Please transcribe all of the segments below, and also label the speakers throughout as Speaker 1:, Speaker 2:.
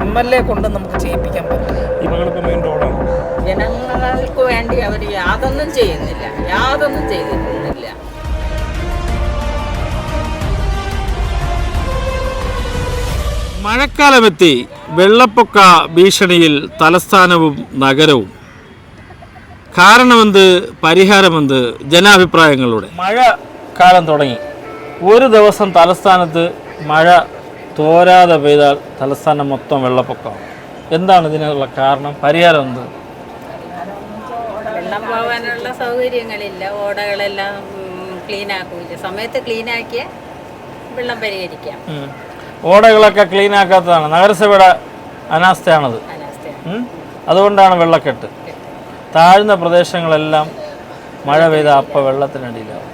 Speaker 1: M L A കൊണ്ട് നമുക്ക് ചെയ്യിപ്പിക്കാൻ പറ്റും.
Speaker 2: മെയിൻ റോഡാണ്
Speaker 3: ജനങ്ങൾക്ക് വേണ്ടി അവർ യാതൊന്നും ചെയ്യുന്നില്ല. യാതൊന്നും ചെയ്തിട്ടില്ല
Speaker 2: മഴക്കാലമെത്തി വെള്ളപ്പൊക്ക ഭീഷണിയിൽ തലസ്ഥാനവും നഗരവും. കാരണമെന്ത്? പരിഹാരമെന്ത്? ജനാഭിപ്രായങ്ങളുടെ. മഴ കാലം തുടങ്ങി. ഒരു ദിവസം തലസ്ഥാനത്ത് മഴ തോരാതെ പെയ്താൽ തലസ്ഥാനം മൊത്തം വെള്ളപ്പൊക്കം എന്താണ് ഇതിനുള്ള കാരണം? പരിഹാരം എന്ത്?
Speaker 3: വെള്ളം പോകാനുള്ള സൗകര്യങ്ങളില്ല. ഓടകളെല്ലാം ക്ലീൻ ആക്കൂല സമയത്ത് ക്ലീൻ ആക്കിയ വെള്ളം പരിഹരിക്കാം.
Speaker 2: ഓടകളൊക്കെ ക്ലീൻ ആക്കാത്തതാണ്. നഗരസഭയുടെ അനാസ്ഥയാണത്. അതുകൊണ്ടാണ് വെള്ളക്കെട്ട്. താഴ്ന്ന പ്രദേശങ്ങളെല്ലാം മഴ പെയ്ത അപ്പം വെള്ളത്തിനടിയിലാവും.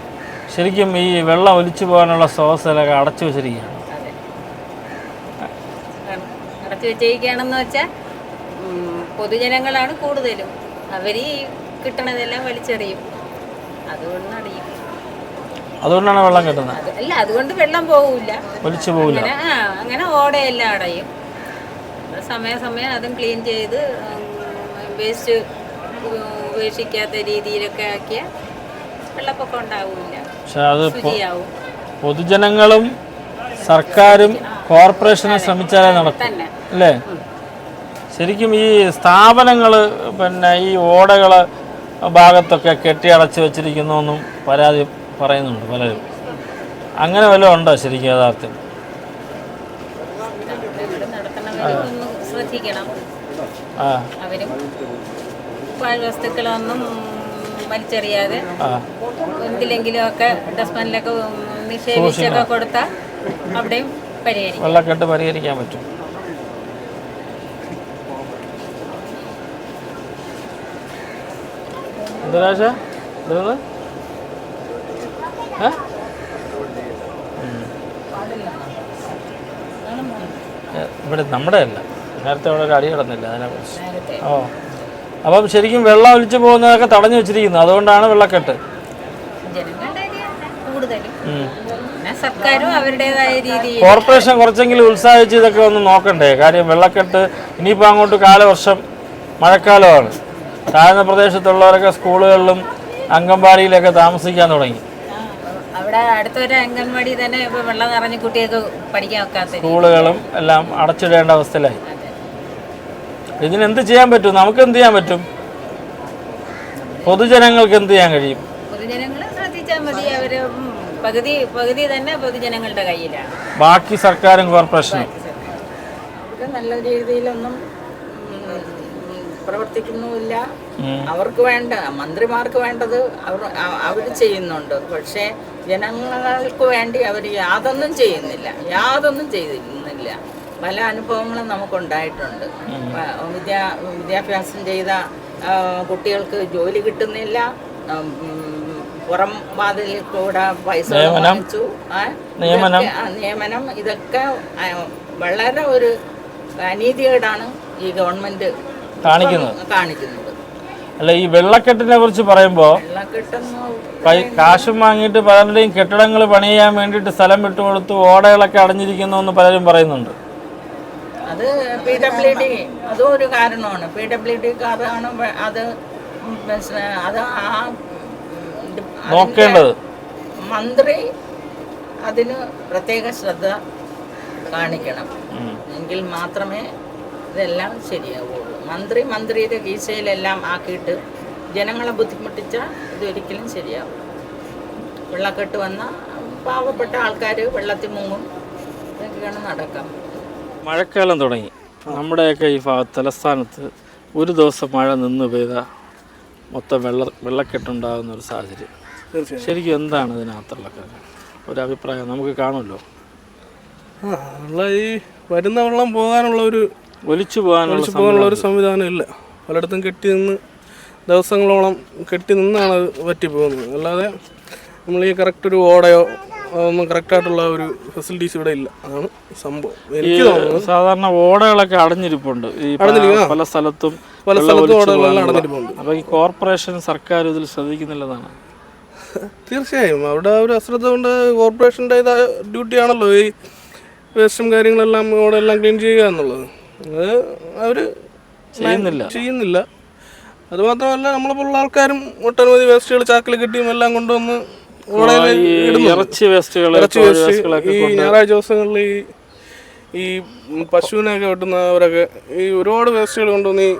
Speaker 2: ശരിക്കും ഈ വെള്ളം ഒലിച്ചു പോകാനുള്ള സ്രോതസ്സിലൊക്കെ അടച്ചു വെച്ചിരിക്കുകയാണ്
Speaker 3: അതെ അടച്ചു എന്ന് വെച്ചാൽ പൊതുജനങ്ങളാണ് കൂടുതലും. അവർ ഈ കിട്ടണതെല്ലാം വലിച്ചെറിയും. അതുകൊണ്ട് അടിയും
Speaker 2: അതുകൊണ്ടാണ് വെള്ളം കിട്ടുന്നത്.
Speaker 3: അല്ല അതുകൊണ്ട് വെള്ളം പോവില്ല
Speaker 2: ഒലിച്ചു പോകില്ല
Speaker 3: അങ്ങനെ ആ അങ്ങനെ ഓടയെല്ലാം അടയും. സമയാസമയം അതും ക്ലീൻ ചെയ്ത് വേസ്റ്റ് ഉപേക്ഷിക്കാത്ത രീതിയിലൊക്കെ ആക്കിയ വെള്ളപ്പൊക്കം ഉണ്ടാവില്ല.
Speaker 2: പക്ഷെ അത് പൊ- പൊതുജനങ്ങളും സർക്കാരും കോർപ്പറേഷനും ശ്രമിച്ചാലേ നടക്കും. അല്ലേ? ശരിക്കും ഈ സ്ഥാപനങ്ങൾ പിന്നെ ഈ ഓടകൾ ഭാഗത്തൊക്കെ കെട്ടിയടച്ച് വെച്ചിരിക്കുന്നു എന്നും പരാതി പറയുന്നുണ്ട് പലരും. അങ്ങനെ വല്ലതും ഉണ്ടോ ശരിക്കും യഥാർത്ഥം
Speaker 3: അവരും പാഴ്വസ്തുക്കളൊന്നും വലിച്ചെറിയാതെ എന്തിലെങ്കിലും ഒക്കെ ഡസ്റ്റ്ബിനിലൊക്കെ നിക്ഷേപിച്ചൊക്കെ കൊടുത്താൽ അവിടെയും പരിഹരിക്കും.
Speaker 2: വെള്ളക്കെട്ട് പരിഹരിക്കാൻ പറ്റും. ഉം. ഏ, ഇവിടെ നമ്മുടെ അല്ല. നേരത്തെ അവിടെ ഒരു അടി കിടന്നില്ല അതിനെക്കുറിച്ച്. ഓ. അപ്പം ശരിക്കും വെള്ളം ഒലിച്ചു പോകുന്നതൊക്കെ തടഞ്ഞു വെച്ചിരിക്കുന്നത് അതുകൊണ്ടാണ് വെള്ളക്കെട്ട്.
Speaker 3: സർക്കാരും
Speaker 2: കോർപ്പറേഷൻ കുറച്ചെങ്കിലും ഉത്സാഹിച്ച് ഇതൊക്കെ ഒന്ന് നോക്കണ്ടേ? കാര്യം വെള്ളക്കെട്ട് ഇനിയിപ്പോൾ അങ്ങോട്ട് കാലവർഷം മഴക്കാലമാണ്. താഴ്ന്ന പ്രദേശത്തുള്ളവരൊക്കെ സ്കൂളുകളിലും അംഗൻവാടിയിലൊക്കെ താമസിക്കാൻ തുടങ്ങി.
Speaker 3: അവിടെ അടുത്തൊരു അംഗൻവാടി തന്നെ ഇപ്പോൾ വെള്ളം നിറഞ്ഞ് കുട്ടികൾക്ക് പഠിക്കാൻ വെക്കാത്ത
Speaker 2: സ്കൂളുകളും എല്ലാം അടച്ചിടേണ്ട അവസ്ഥയിലായി. ഇതിനെന്ത് ചെയ്യാൻ പറ്റും? നമുക്ക് എന്ത് ചെയ്യാൻ പറ്റും? പൊതുജനങ്ങൾക്ക് എന്ത് ചെയ്യാൻ കഴിയും?
Speaker 3: പൊതുജനങ്ങൾ ശ്രദ്ധിച്ചാൽ മതി. അവർ പകുതി പകുതി തന്നെ പൊതുജനങ്ങളുടെ കയ്യിലാണ്.
Speaker 2: ബാക്കി സർക്കാരും കോർപ്പറേഷനും.
Speaker 4: നല്ല രീതിയിലൊന്നും പ്രവർത്തിക്കുന്നുമില്ല. അവർക്ക് വേണ്ട മന്ത്രിമാർക്ക് വേണ്ടത് അവർ അവർ ചെയ്യുന്നുണ്ട്. പക്ഷേ ജനങ്ങൾക്ക് വേണ്ടി അവർ യാതൊന്നും ചെയ്യുന്നില്ല. യാതൊന്നും ചെയ്യുന്നില്ല പല അനുഭവങ്ങളും നമുക്കുണ്ടായിട്ടുണ്ട്. വിദ്യാ വിദ്യാഭ്യാസം ചെയ്ത കുട്ടികൾക്ക് ജോലി കിട്ടുന്നില്ല. പുറം വാതിലിൽ കൂടെ പൈസ. വാങ്ങിച്ചു.
Speaker 2: നിയമനം.
Speaker 4: ഇതൊക്കെ- വളരെ ഒരു അനീതികേടാണ് ഈ ഗവൺമെന്റ്
Speaker 2: കാണിക്കുന്നത്. അല്ല ഈ വെള്ളക്കെട്ടിനെ കുറിച്ച് പറയുമ്പോൾ കാശും വാങ്ങിയിട്ട് പലരുടെയും കെട്ടിടങ്ങൾ പണിയാൻ വേണ്ടിയിട്ട് സ്ഥലം വിട്ടുകൊടുത്ത് ഓടകളൊക്കെ അടഞ്ഞിരിക്കുന്നു എന്ന് പലരും പറയുന്നുണ്ട്.
Speaker 4: അത് പി ഡബ്ല്യു ഡി അതും ഒരു കാരണമാണ്. പി ഡബ്ല്യു ഡി കാരണം അത് അത് ആ
Speaker 2: നോക്കേണ്ടത്.
Speaker 4: മന്ത്രി അതിന് പ്രത്യേക ശ്രദ്ധ കാണിക്കണം. എങ്കിൽ മാത്രമേ ഇതെല്ലാം ശരിയാവുള്ളൂ. മന്ത്രി മന്ത്രിയുടെ കീശയിലെല്ലാം ആക്കിയിട്ട് ജനങ്ങളെ ബുദ്ധിമുട്ടിച്ച ഇതൊരിക്കലും ശരിയാവും. വെള്ളക്കെട്ട് വന്ന പാവപ്പെട്ട ആൾക്കാർ വെള്ളത്തിൽ മുങ്ങും. ഇതൊക്കെയാണ് നടക്കാം.
Speaker 2: മഴക്കാലം തുടങ്ങി. നമ്മുടെയൊക്കെ ഈ ഭാഗത്ത് തലസ്ഥാനത്ത് ഒരു ദിവസം മഴ നിന്ന് പെയ്ത മൊത്തം വെള്ള വെള്ളക്കെട്ടുണ്ടാകുന്ന ഒരു സാഹചര്യം. ശരിക്കും എന്താണ് ഇതിനകത്തുള്ള കാര്യം? ഒരു അഭിപ്രായം നമുക്ക് കാണുമല്ലോ?
Speaker 5: ആ ഉള്ള ഈ വരുന്ന വെള്ളം പോകാനുള്ള ഒരു
Speaker 2: ഒലിച്ചു പോകാനുള്ള
Speaker 5: ഒലിച്ചു പോകാനുള്ള ഒരു സംവിധാനം. ഇല്ല പലയിടത്തും കെട്ടി നിന്ന് ദിവസങ്ങളോളം കെട്ടി നിന്നാണ് അത് പറ്റിപ്പോകുന്നത്. അല്ലാതെ നമ്മൾ ഈ കറക്റ്റ് ഒരു ഓടയോ അതൊന്നും കറക്റ്റായിട്ടുള്ള ഒരു ഫെസിലിറ്റീസ് ഇവിടെ ഇല്ല. അതാണ് സംഭവം. എനിക്ക് തോന്നുന്നത്.
Speaker 2: സാധാരണ ഓടകളൊക്കെ അടഞ്ഞിരിപ്പുണ്ട്. ഈ പല സ്ഥലത്തും
Speaker 5: പല സ്ഥലത്തും ഓടകളെല്ലാം അടഞ്ഞിരിപ്പുണ്ട്.
Speaker 2: അപ്പോൾ ഈ കോർപ്പറേഷൻ സർക്കാർ ഇതിൽ ശ്രദ്ധിക്കുന്നില്ലതാണ്
Speaker 5: തീർച്ചയായും. അവിടെ ഒരു അശ്രദ്ധ കൊണ്ട് കോർപ്പറേഷന്റെ ഡ്യൂട്ടിയാണല്ലോ ഈ വേസ്റ്റും കാര്യങ്ങളെല്ലാം ഓടെല്ലാം എല്ലാം ക്ലീൻ ചെയ്യുക എന്നുള്ളത്. അത് അവർ
Speaker 2: ചെയ്യുന്നില്ല.
Speaker 5: ചെയ്യുന്നില്ല അതുമാത്രമല്ല നമ്മളെപ്പോലുള്ള ആൾക്കാരും ഒട്ടനവധി വേസ്റ്റുകൾ ചാക്കിൽ കിട്ടിയും എല്ലാം കൊണ്ടുവന്ന്.
Speaker 2: ഇറച്ചി വേസ്റ്റുകൾ
Speaker 5: ഇറച്ചി വേസ്റ്റ് ഈ ഞായറാഴ്ച ദിവസങ്ങളിൽ ഈ ഈ പശുവിനെയൊക്കെ വെട്ടുന്നവരൊക്കെ ഈ ഒരുപാട് വേസ്റ്റുകൾ കൊണ്ടുവന്ന് ഈ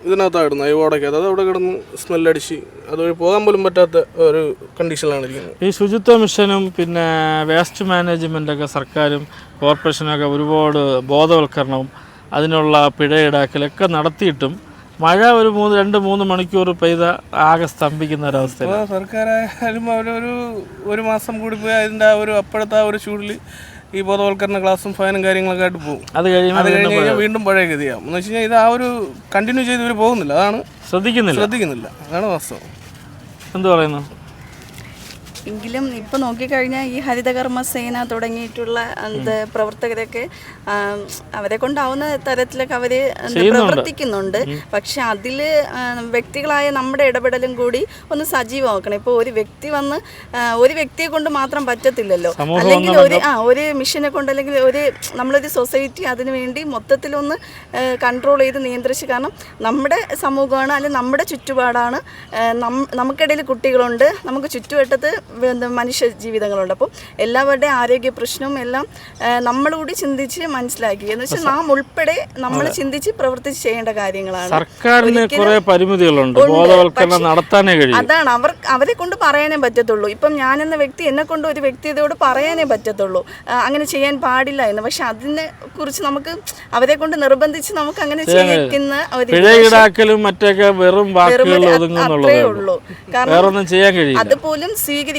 Speaker 5: ഇതിനകത്താണ് ഇടുന്നത് ഈ ഓടയ്ക്കകത്ത് അത് അവിടെ കിടന്ന് സ്മെല്ലടിച്ച് അതുവഴി പോകാൻ പോലും പറ്റാത്ത ഒരു കണ്ടീഷനിലാണ് ഇരിക്കുന്നത്
Speaker 2: ഈ ശുചിത്വ മിഷനും പിന്നെ വേസ്റ്റ് മാനേജ്മെന്റൊക്കെ സർക്കാരും കോർപ്പറേഷനൊക്കെ ഒരുപാട് ബോധവൽക്കരണവും അതിനുള്ള പിഴ ഈടാക്കലൊക്കെ നടത്തിയിട്ടും മഴ ഒരു മൂന്ന് രണ്ട് മൂന്ന് മണിക്കൂർ പെയ്ത ആകെ സ്തംഭിക്കുന്ന
Speaker 5: ഒരവസ്ഥ സർക്കാരായാലും അവരൊരു ഒരു മാസം കൂടി പോയി അതിന്റെ ആ ഒരു അപ്പോഴത്തെ ആ ഒരു ചൂടിൽ ഈ ബോധവൽക്കരണ ക്ലാസ്സും ഫാനും കാര്യങ്ങളൊക്കെ ആയിട്ട് പോകും.
Speaker 2: അത് കഴിയുമ്പോൾ
Speaker 5: അത് കഴിഞ്ഞ് കഴിഞ്ഞാൽ വീണ്ടും പഴയ ഗതിയാവും. എന്ന് വെച്ച് കഴിഞ്ഞാൽ ഇത് ആ ഒരു കണ്ടിന്യൂ ചെയ്ത് ഇവർ പോകുന്നില്ല. അതാണ്
Speaker 2: ശ്രദ്ധിക്കുന്നില്ല.
Speaker 5: ശ്രദ്ധിക്കുന്നില്ല. അതാണ് വാസ്തവം.
Speaker 2: എന്ത് പറയുന്നു?
Speaker 6: എങ്കിലും ഇപ്പോൾ നോക്കിക്കഴിഞ്ഞാൽ ഈ ഹരിതകർമ്മ സേന തുടങ്ങിയിട്ടുള്ള എന്ത് പ്രവർത്തകരൊക്കെ അവരെ കൊണ്ടാവുന്ന തരത്തിലൊക്കെ അവർ പ്രവർത്തിക്കുന്നുണ്ട്. പക്ഷെ അതിൽ വ്യക്തികളായ നമ്മുടെ ഇടപെടലും കൂടി ഒന്ന് സജീവമാക്കണം. ഇപ്പോൾ ഒരു വ്യക്തി വന്ന് ഒരു വ്യക്തിയെ കൊണ്ട് മാത്രം പറ്റത്തില്ലല്ലോ. അല്ലെങ്കിൽ ഒരു ആ ഒരു മിഷനെ കൊണ്ട് അല്ലെങ്കിൽ ഒരു നമ്മളൊരു സൊസൈറ്റി അതിനു വേണ്ടി മൊത്തത്തിലൊന്ന് കൺട്രോൾ ചെയ്ത് നിയന്ത്രിച്ച് കാരണം നമ്മുടെ സമൂഹമാണ് അല്ലെങ്കിൽ നമ്മുടെ ചുറ്റുപാടാണ് നമുക്കിടയിൽ കുട്ടികളുണ്ട്. നമുക്ക് ചുറ്റുവട്ടത്ത് മനുഷ്യ ജീവിതങ്ങളുണ്ട്. അപ്പം എല്ലാവരുടെയും ആരോഗ്യ പ്രശ്നവും എല്ലാം നമ്മളൂടി ചിന്തിച്ച് മനസ്സിലാക്കി. എന്ന് വെച്ചാൽ നാം ഉൾപ്പെടെ നമ്മൾ ചിന്തിച്ച് പ്രവർത്തിച്ച് ചെയ്യേണ്ട കാര്യങ്ങളാണ്.
Speaker 2: സർക്കാരിന് കുറെ പരിമിതികളുണ്ട്. ബോധവൽക്കരണം നടത്താനേ കഴിയും.
Speaker 6: അതാണ്. അവർ അവരെ കൊണ്ട് പറയാനേ പറ്റത്തുള്ളൂ. ഇപ്പം ഞാൻ എന്ന വ്യക്തി എന്നെ കൊണ്ട് ഒരു വ്യക്തിയോട് പറയാനേ പറ്റത്തുള്ളൂ. അങ്ങനെ ചെയ്യാൻ പാടില്ല എന്ന്. പക്ഷെ അതിനെ കുറിച്ച് നമുക്ക് അവരെ കൊണ്ട് നിർബന്ധിച്ച് നമുക്ക് അങ്ങനെ ചെയ്യിക്കുന്ന
Speaker 2: സ്വീകരിക്കുന്നു മറ്റൊക്കെ വെറും വാക്കുകൾ
Speaker 6: കാരണം
Speaker 2: വേറൊന്നും ചെയ്യാൻ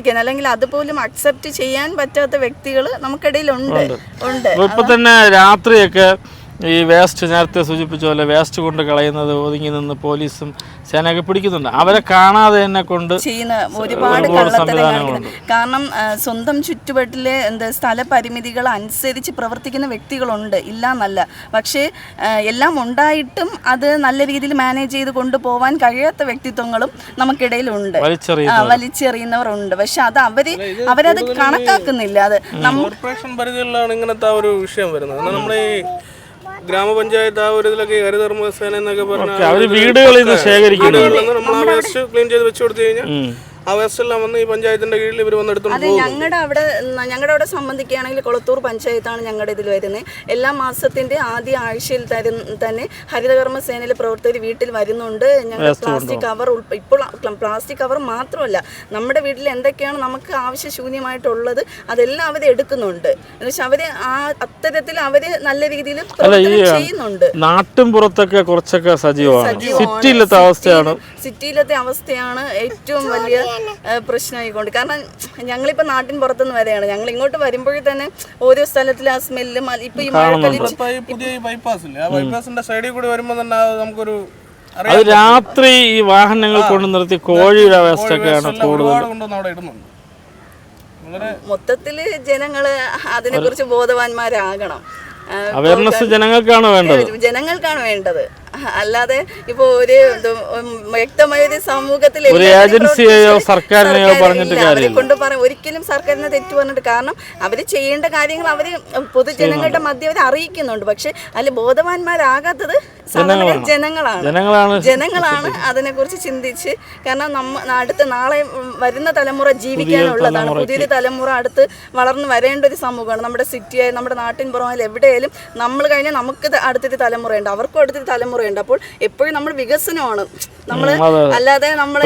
Speaker 2: കഴിയില്ല
Speaker 6: അല്ലെങ്കിൽ അതുപോലും അക്സെപ്റ്റ് ചെയ്യാൻ പറ്റാത്ത വ്യക്തികൾ നമുക്കിടയിൽ ഉണ്ട്. ഉണ്ട്.
Speaker 2: ഇപ്പൊ തന്നെ രാത്രിയൊക്കെ ഈ വേസ്റ്റ് നേരത്തെ സൂചിപ്പിച്ച പോലെ വേസ്റ്റ് കൊണ്ട് കളയുന്നത് ഒതുങ്ങി നിന്ന് പോലീസും സേനയൊക്കെ പിടിക്കുന്നുണ്ട്. അവരെ കാണാതെ തന്നെ കൊണ്ട്
Speaker 6: ചെയ്യുന്ന ഒരുപാട്
Speaker 2: ഒരുപാട്
Speaker 6: കള്ളത്തരം
Speaker 2: സംവിധാനങ്ങളുണ്ട്.
Speaker 6: കാണിക്കുന്നത് കാരണം സ്വന്തം ചുറ്റുപാട്ടിലെ എന്താ സ്ഥലപരിമിതികൾ അനുസരിച്ച് പ്രവർത്തിക്കുന്ന വ്യക്തികളുണ്ട് ഇല്ല എന്നല്ല പക്ഷേ എല്ലാം ഉണ്ടായിട്ടും അത് നല്ല രീതിയിൽ മാനേജ് ചെയ്ത് കൊണ്ടുപോകാൻ കഴിയാത്ത വ്യക്തിത്വങ്ങളും നമുക്കിടയിലുണ്ട്.
Speaker 2: വലിച്ചെറിയുന്നവർ.
Speaker 6: ഉണ്ട് വലിച്ചെറിയുന്നവരുണ്ട്. പക്ഷെ അത് അവർ അവരത് കണക്കാക്കുന്നില്ല. അത്
Speaker 5: കോർപ്പറേഷൻ പരിധികളിലാണ് ഇങ്ങനത്തെ ആ ഒരു വിഷയം വരുന്നത്. നമ്മുടെ ഈ ഗ്രാമപഞ്ചായത്ത് ആ ഒരു ഇതിലൊക്കെ ഹരിതർമ്മസേന ഹരിതകർമ്മ സേന എന്നൊക്കെ പറഞ്ഞാൽ
Speaker 2: അവർ വീടുകളിൽ നിന്ന്
Speaker 5: വീടുകളിൽ നിന്ന് നമ്മൾ ആ വേസ്റ്റ് ക്ലീൻ ചെയ്ത് വെച്ചു കൊടുത്തു കഴിഞ്ഞാൽ ആ വേസ്റ്റ് എല്ലാം വന്ന് ഈ പഞ്ചായത്തിന്റെ കീഴിൽ ഇവർ വന്ന് എടുത്തോണ്ട്
Speaker 6: അതെ ഞങ്ങളുടെ അവിടെ ഞങ്ങളുടെ അവിടെ സംബന്ധിക്കുകയാണെങ്കിൽ കൊളത്തൂർ പഞ്ചായത്താണ് ഞങ്ങളുടെ ഇതിൽ വരുന്നത്. എല്ലാ മാസത്തിന്റെ ആദ്യ ആഴ്ചയിൽ തരുന്ന തന്നെ ഹരിതകർമ്മ സേനയിലെ പ്രവർത്തകർ വീട്ടിൽ വരുന്നുണ്ട്. ഞങ്ങൾ പ്ലാസ്റ്റിക് കവർ ഇപ്പോൾ പ്ലാസ്റ്റിക് കവർ മാത്രമല്ല നമ്മുടെ വീട്ടിൽ എന്തൊക്കെയാണ് നമുക്ക് ആവശ്യശൂന്യമായിട്ടുള്ളത് അതെല്ലാം അവർ എടുക്കുന്നുണ്ട്. എന്നുവെച്ചാൽ അവർ ആ അത്തരത്തിൽ അവർ നല്ല രീതിയിൽ ചെയ്യുന്നുണ്ട്.
Speaker 2: നാട്ടും പുറത്തൊക്കെ കുറച്ചൊക്കെ സജീവമാണ്. സിറ്റിയിലത്തെ അവസ്ഥയാണ്.
Speaker 6: സിറ്റിയിലത്തെ അവസ്ഥയാണ് ഏറ്റവും വലിയ പ്രശ്നമായിക്കൊണ്ട്. കാരണം ഞങ്ങളിപ്പോൾ നാട്ടിൻ പുറത്തുനിന്ന് വരെയാണ്. ഞങ്ങൾ ഇങ്ങോട്ട് വരുമ്പോഴേ തന്നെ ഓരോ സ്ഥലത്തിലെ ആ സ്മെല്ലും ഇപ്പൊ ഈ മഴക്കാലം
Speaker 5: പുതിയ ഈ ബൈപ്പാസ് ഇല്ലേ? ആ ബൈപ്പാസിന്റെ സൈഡിൽ കൂടി വരുമ്പോൾ തന്നെ അത് നമുക്കൊരു
Speaker 2: അത് രാത്രി ഈ വാഹനങ്ങൾ കൊണ്ട് നിർത്തി കോഴിയുടെ അവസ്ഥയൊക്കെയാണ് കൂടുതൽ
Speaker 5: മൊത്തത്തിൽ
Speaker 6: ജനങ്ങൾ അതിനെ കുറിച്ച് ബോധവാന്മാരാകണം
Speaker 2: അവയർനെസ് ജനങ്ങൾക്കാണ് വേണ്ടത്.
Speaker 6: ജനങ്ങൾക്കാണ് വേണ്ടത്. അല്ലാതെ ഇപ്പൊ ഒരു വ്യക്തമായ ഒരു സമൂഹത്തിൽ
Speaker 2: ഒരു ഏജൻസിയെയോ സർക്കാരിനെയോ പറഞ്ഞിട്ട് കാര്യമില്ല.
Speaker 6: കൊണ്ട് പറയാം ഒരിക്കലും സർക്കാരിനെ തെറ്റു പറഞ്ഞിട്ട് കാരണം അവർ ചെയ്യേണ്ട കാര്യങ്ങൾ അവർ പൊതുജനങ്ങളുടെ മധ്യ അവർ അറിയിക്കുന്നുണ്ട്. പക്ഷെ അതിൽ ബോധവാന്മാരാകാത്തത് ജനങ്ങളാണ്.
Speaker 2: ജനങ്ങളാണ്.
Speaker 6: ജനങ്ങളാണ്. അതിനെക്കുറിച്ച് ചിന്തിച്ച് കാരണം നമ്മ അടുത്ത നാളെ വരുന്ന തലമുറ ജീവിക്കാനുള്ളതാണ്. പുതിയൊരു തലമുറ അടുത്ത് വളർന്നു വരേണ്ട ഒരു സമൂഹമാണ്. നമ്മുടെ സിറ്റിയായി നമ്മുടെ നാട്ടിൻ പുറമായാലും എവിടെയായാലും നമ്മൾ കഴിഞ്ഞാൽ നമുക്ക് അടുത്തൊരു തലമുറയുണ്ട്. അവർക്കും അടുത്തൊരു തലമുറയുണ്ട്. അപ്പോൾ എപ്പോഴും നമ്മൾ വികസനമാണ്. നമ്മൾ അല്ലാതെ നമ്മൾ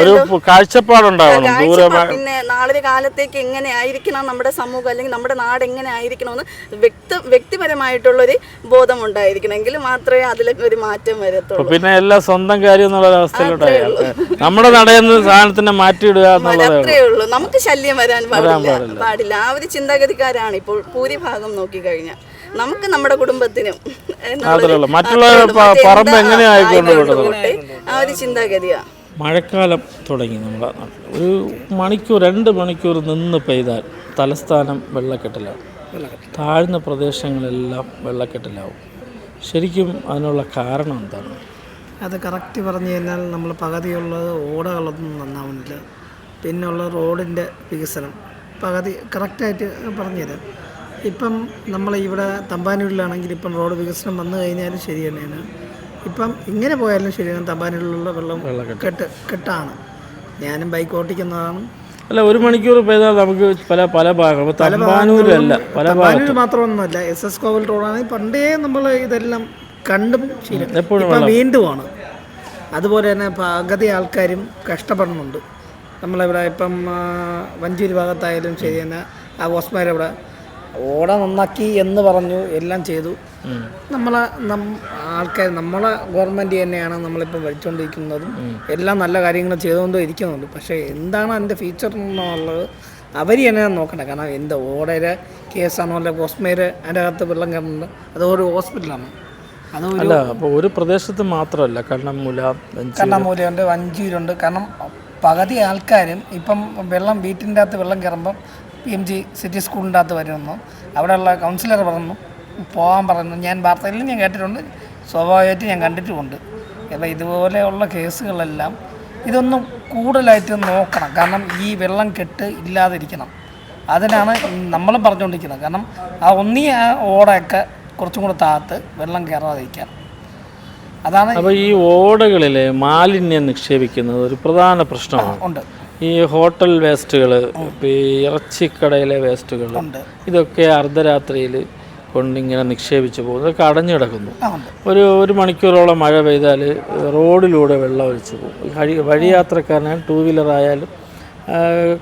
Speaker 2: കാഴ്ചപ്പാടുണ്ടാവണം
Speaker 6: പിന്നെ നാളൊരു കാലത്തേക്ക് എങ്ങനെ ആയിരിക്കണം നമ്മുടെ സമൂഹം അല്ലെങ്കിൽ നമ്മുടെ നാട് എങ്ങനെ ആയിരിക്കണമെന്ന് വ്യക്തി വ്യക്തിപരമായിട്ടുള്ളൊരു ബോധം ഉണ്ടായിരിക്കണം എങ്കിൽ മാത്രമേ അതിലൊക്കെ ഒരു മാറ്റം വരത്തുള്ളൂ.
Speaker 2: പിന്നെ എല്ലാം സ്വന്തം കാര്യം എന്നുള്ള അവസ്ഥയിലോട്ടായി നമ്മുടെ നടയിൽ നിന്ന് സാധനത്തിനെ മാറ്റിയിടുക
Speaker 6: അത്രേ ഉള്ളൂ. നമുക്ക് ശല്യം വരാൻ പാടില്ല. പാടില്ല. ആ ഒരു ചിന്താഗതിക്കാരാണ് ഇപ്പോൾ ഭൂരിഭാഗം നോക്കിക്കഴിഞ്ഞാൽ. നമുക്ക് നമ്മുടെ കുടുംബത്തിനും
Speaker 2: പറമ്പ്
Speaker 6: ആയിക്കോട്ടെ. ആ ഒരു ചിന്താഗതിയാ.
Speaker 2: മഴക്കാലം തുടങ്ങി നമ്മുടെ നാട്ടിൽ ഒരു മണിക്കൂർ രണ്ട് മണിക്കൂർ നിന്ന് പെയ്താൽ തലസ്ഥാനം വെള്ളക്കെട്ടിലാവും. താഴ്ന്ന പ്രദേശങ്ങളെല്ലാം വെള്ളക്കെട്ടിലാവും. ശരിക്കും അതിനുള്ള കാരണം എന്താണ്?
Speaker 1: അത് കറക്റ്റ് പറഞ്ഞു കഴിഞ്ഞാൽ നമ്മൾ പകുതിയുള്ളത് ഓടകളൊന്നും നന്നാവുന്നില്ല. പിന്നുള്ള റോഡിന്റെ വികസനം. പകുതി കറക്റ്റായിട്ട് പറഞ്ഞുതരാം. ഇപ്പം നമ്മൾ ഇവിടെ തമ്പാനൂരിലാണെങ്കിൽ ഇപ്പം റോഡ് വികസനം വന്നു കഴിഞ്ഞാലും ശരി തന്നെയാണ്. ഇപ്പം ഇങ്ങനെ പോയാലും ശരിയാണ് തമ്പാനൂരിലുള്ള വെള്ളം കെട്ട് കെട്ടാണ്. ഞാനും ബൈക്ക് ഓട്ടിക്കുന്നതാണ്.
Speaker 2: അല്ല ഒരു മണിക്കൂർ പെയ്താൽ നമുക്ക് പല പല ഭാഗങ്ങളും ഇപ്പോൾ തമ്പാനൂരല്ല പല
Speaker 1: ഭാഗം മാത്രമൊന്നുമല്ല. എസ് എസ് കോവിൽ റോഡാണെങ്കിൽ പണ്ടേ നമ്മൾ ഇതെല്ലാം കണ്ടും ശീലം ഇപ്പം വീണ്ടുമാണ്. അതുപോലെ തന്നെ പകുതി ആൾക്കാരും കഷ്ടപ്പെടുന്നുണ്ട് നമ്മളിവിടെ ഇപ്പം വഞ്ചൂരി ഭാഗത്തായാലും ശരി തന്നെ. ആ ഹോസ്പിറ്റൽ ഓട നന്നാക്കി എന്ന് പറഞ്ഞു എല്ലാം ചെയ്തു. നമ്മളെ ആൾക്കാർ നമ്മളെ ഗവൺമെന്റ് തന്നെയാണ് നമ്മളിപ്പോൾ ഭരിച്ചുകൊണ്ടിരിക്കുന്നതും എല്ലാം നല്ല കാര്യങ്ങൾ ചെയ്തുകൊണ്ടും ഇരിക്കുന്നുണ്ട്. പക്ഷേ എന്താണ് അതിന്റെ ഫീച്ചർ എന്നുള്ളത് അവർ തന്നെ നോക്കണ്ട. കാരണം എന്ത് ഓടയിലെ കേസാണോ അല്ലെ കോസ്മേര് അതിന്റെ അകത്ത് വെള്ളം കയറുന്നുണ്ട് അത് ഒരു ഹോസ്പിറ്റലാണ്
Speaker 2: അല്ല അപ്പോൾ ഒരു പ്രദേശത്ത് മാത്രമല്ല. കണ്ണമൂല
Speaker 1: കണ്ണമൂലയുണ്ട് വഞ്ചിയിലുണ്ട് കാരണം പകുതി ആൾക്കാരും ഇപ്പം വെള്ളം വീട്ടിന്റെ അകത്ത് വെള്ളം കയറുമ്പം പി എം ജി സിറ്റി സ്കൂളിന്റെ അകത്ത് വരുന്നു. അവിടെയുള്ള കൗൺസിലർ പറഞ്ഞു പോകാൻ പറഞ്ഞു. ഞാൻ വാർത്തയിൽ ഞാൻ കേട്ടിട്ടുണ്ട് സ്വാഭാവികമായിട്ട് ഞാൻ കണ്ടിട്ടുമുണ്ട്. അപ്പോൾ ഇതുപോലെയുള്ള കേസുകളെല്ലാം ഇതൊന്നും കൂടുതലായിട്ട് നോക്കണം. കാരണം ഈ വെള്ളം കെട്ട് ഇല്ലാതിരിക്കണം. അതിനാണ് നമ്മളും പറഞ്ഞുകൊണ്ടിരിക്കുന്നത്. കാരണം ആ ഒന്നീ ആ ഓടയൊക്കെ കുറച്ചും കൂടെ താത്ത് വെള്ളം കയറാതിരിക്കാൻ. അതാണ്
Speaker 2: അപ്പോൾ ഈ ഓടകളിലെ മാലിന്യം നിക്ഷേപിക്കുന്നത് ഒരു പ്രധാന പ്രശ്നമാണ്.
Speaker 1: ഉണ്ട്.
Speaker 2: ഈ ഹോട്ടൽ വേസ്റ്റുകൾ ഈ ഇറച്ചിക്കടയിലെ വേസ്റ്റുകൾ ഇതൊക്കെ അർദ്ധരാത്രിയിൽ കൊണ്ടിങ്ങനെ നിക്ഷേപിച്ച് പോകുന്നു ഇതൊക്കെ അടഞ്ഞു കിടക്കുന്നു. ഒരു ഒരു മണിക്കൂറോളം മഴ പെയ്താൽ റോഡിലൂടെ വെള്ളം ഒഴിച്ചു പോകും. വഴി വഴിയാത്രക്കാരനായാലും ടൂ ആ,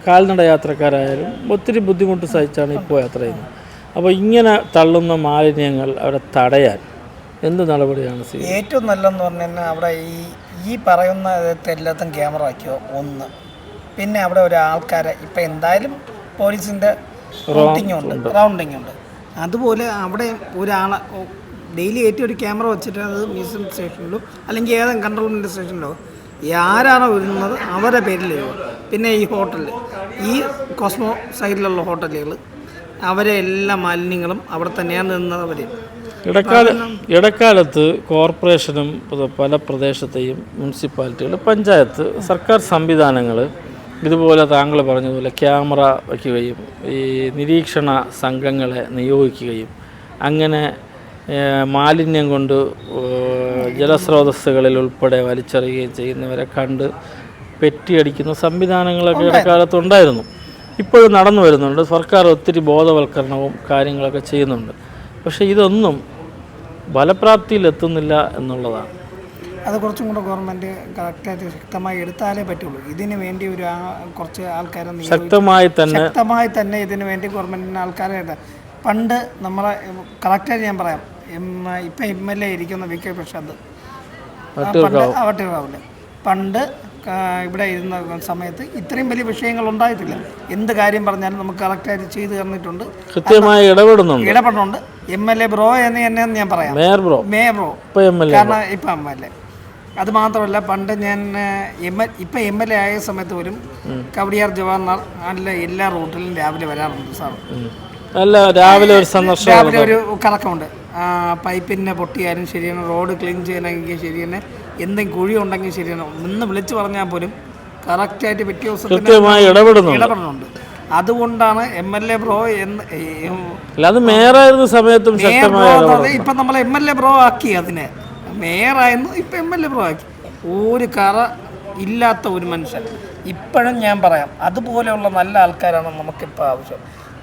Speaker 2: കാൽനട യാത്രക്കാരായാലും ഒത്തിരി ബുദ്ധിമുട്ട് സഹിച്ചാണ് ഇപ്പോൾ യാത്ര ചെയ്യുന്നത്. അപ്പോൾ ഇങ്ങനെ തള്ളുന്ന മാലിന്യങ്ങൾ അവിടെ തടയാൻ എന്ത് നടപടിയാണ്
Speaker 1: ഏറ്റവും നല്ലതെന്ന് പറഞ്ഞു കഴിഞ്ഞാൽ അവിടെ ഈ ഈ പറയുന്ന എല്ലാത്തും ക്യാമറ വയ്ക്കുക. ഒന്ന്. പിന്നെ അവിടെ ഒരു ആൾക്കാരെ ഇപ്പം എന്തായാലും പോലീസിന്റെ റൗണ്ടിങ് ഉണ്ട് റൗണ്ടിങ് ഉണ്ട്. അതുപോലെ അവിടെ ഒരാളെ ഡെയിലി ഏറ്റവും ഒരു ക്യാമറ വെച്ചിട്ട് അത് മ്യൂസിയം സ്റ്റേഷനിലോ അല്ലെങ്കിൽ ഏതെങ്കിലും കൺട്രോൾമെന്റ് സ്റ്റേഷനിലോ ആരാണോ വരുന്നത് അവരുടെ പേരിൽ എഴുതുക പിന്നെ ഈ ഹോട്ടൽ ഈ കോസ്മോ സൈഡിലുള്ള ഹോട്ടലുകൾ അവരെ എല്ലാ മാലിന്യങ്ങളും അവിടെ തന്നെയാണ് നിന്നവർ
Speaker 2: ഇടക്കാല ഇടക്കാലത്ത് കോർപ്പറേഷനും പല പ്രദേശത്തെയും മുനിസിപ്പാലിറ്റികൾ പഞ്ചായത്ത് സർക്കാർ സംവിധാനങ്ങൾ ഇതുപോലെ താങ്കൾ പറഞ്ഞതുപോലെ ക്യാമറ വയ്ക്കുകയും ഈ നിരീക്ഷണ സംഘങ്ങളെ നിയോഗിക്കുകയും അങ്ങനെ മാലിന്യം കൊണ്ട് ജലസ്രോതസ്സുകളിൽ ഉൾപ്പെടെ വലിച്ചെറിയുകയും ചെയ്യുന്നവരെ കണ്ട് പെറ്റിയടിക്കുന്ന സംവിധാനങ്ങളൊക്കെ ഇടക്കാലത്ത് ഉണ്ടായിരുന്നു. ഇപ്പോഴും നടന്നു വരുന്നുണ്ട്. സർക്കാർ ഒത്തിരി ബോധവൽക്കരണവും കാര്യങ്ങളൊക്കെ ചെയ്യുന്നുണ്ട്. പക്ഷേ ഇതൊന്നും ഫലപ്രാപ്തിയിൽ എത്തുന്നില്ല എന്നുള്ളതാണ്.
Speaker 1: അത് കുറച്ചും കൂടെ ഗവൺമെന്റ് കറക്റ്റായിട്ട് ശക്തമായി എടുത്താലേ പറ്റുള്ളൂ. ഇതിന് വേണ്ടി ഒരു കുറച്ച് ആൾക്കാരെ
Speaker 2: ശക്തമായി തന്നെ
Speaker 1: ശക്തമായി തന്നെ ഇതിന് വേണ്ടി ഗവൺമെന്റിന് ആൾക്കാരെ പണ്ട് നമ്മളെ കറക്റ്റായിട്ട് ഞാൻ പറയാം. എം ഇപ്പം എം എൽ എ ഇരിക്കുന്ന വി കെ പ്രസാദ് പണ്ട് പണ്ട് ഇവിടെ ഇരുന്ന സമയത്ത് ഇത്രയും വലിയ വിഷയങ്ങൾ ഉണ്ടായിട്ടില്ല. എന്ത് കാര്യം പറഞ്ഞാലും നമുക്ക് കറക്റ്റായിട്ട് ചെയ്തു തന്നിട്ടുണ്ട്.
Speaker 2: കൃത്യമായി ഇടപെടുന്നുണ്ട്.
Speaker 1: ഇടപെടുന്നുണ്ട്. എം എൽ എ ബ്രോ എന്ന് തന്നെ ഞാൻ പറയാം.
Speaker 2: Mayor bro.
Speaker 1: Mayor bro. കാരണം ഇപ്പം എം എൽ എ. അത് മാത്രമല്ല പണ്ട് ഞാൻ എം എൽ ഇപ്പം എം എൽ എ ആയ സമയത്ത് പോലും കവടിയാർ ജവഹർലാൽ അല്ല എല്ലാ റൂട്ടിലും രാവിലെ വരാറുണ്ട് സാർ.
Speaker 2: അല്ല രാവിലെ ഒരു സന്ദർശനം
Speaker 1: രാവിലെ ഒരു കറക്കമുണ്ട്. പൈപ്പിനെ പൊട്ടിയാലും ശരിയാണ് റോഡ് ക്ലീൻ ചെയ്യണമെങ്കിൽ ശരിയാണ് എന്തെങ്കിലും കുഴി ഉണ്ടെങ്കിൽ ശരിയാണ്. ഒന്ന് വിളിച്ചു പറഞ്ഞാൽ പോലും കറക്റ്റായിട്ട് പിറ്റേ ദിവസം
Speaker 2: കൃത്യമായി ഇടപെടുന്നുണ്ട്.
Speaker 1: അതുകൊണ്ടാണ് എം എൽ എ ബ്രോ എന്ന്
Speaker 2: അത് മേയറായിരുന്ന സമയത്തും
Speaker 1: ഇപ്പം നമ്മൾ എം എൽ എ ബ്രോ ആക്കി അതിനെ. മേയറായിരുന്നു ഇപ്പം എം എൽ എ ബ്രോ ഒരു കറ ഇല്ലാത്ത ഒരു മനുഷ്യൻ. ഇപ്പോഴും ഞാൻ പറയാം അതുപോലെയുള്ള നല്ല ആൾക്കാരാണ് നമുക്കിപ്പോൾ ആവശ്യം.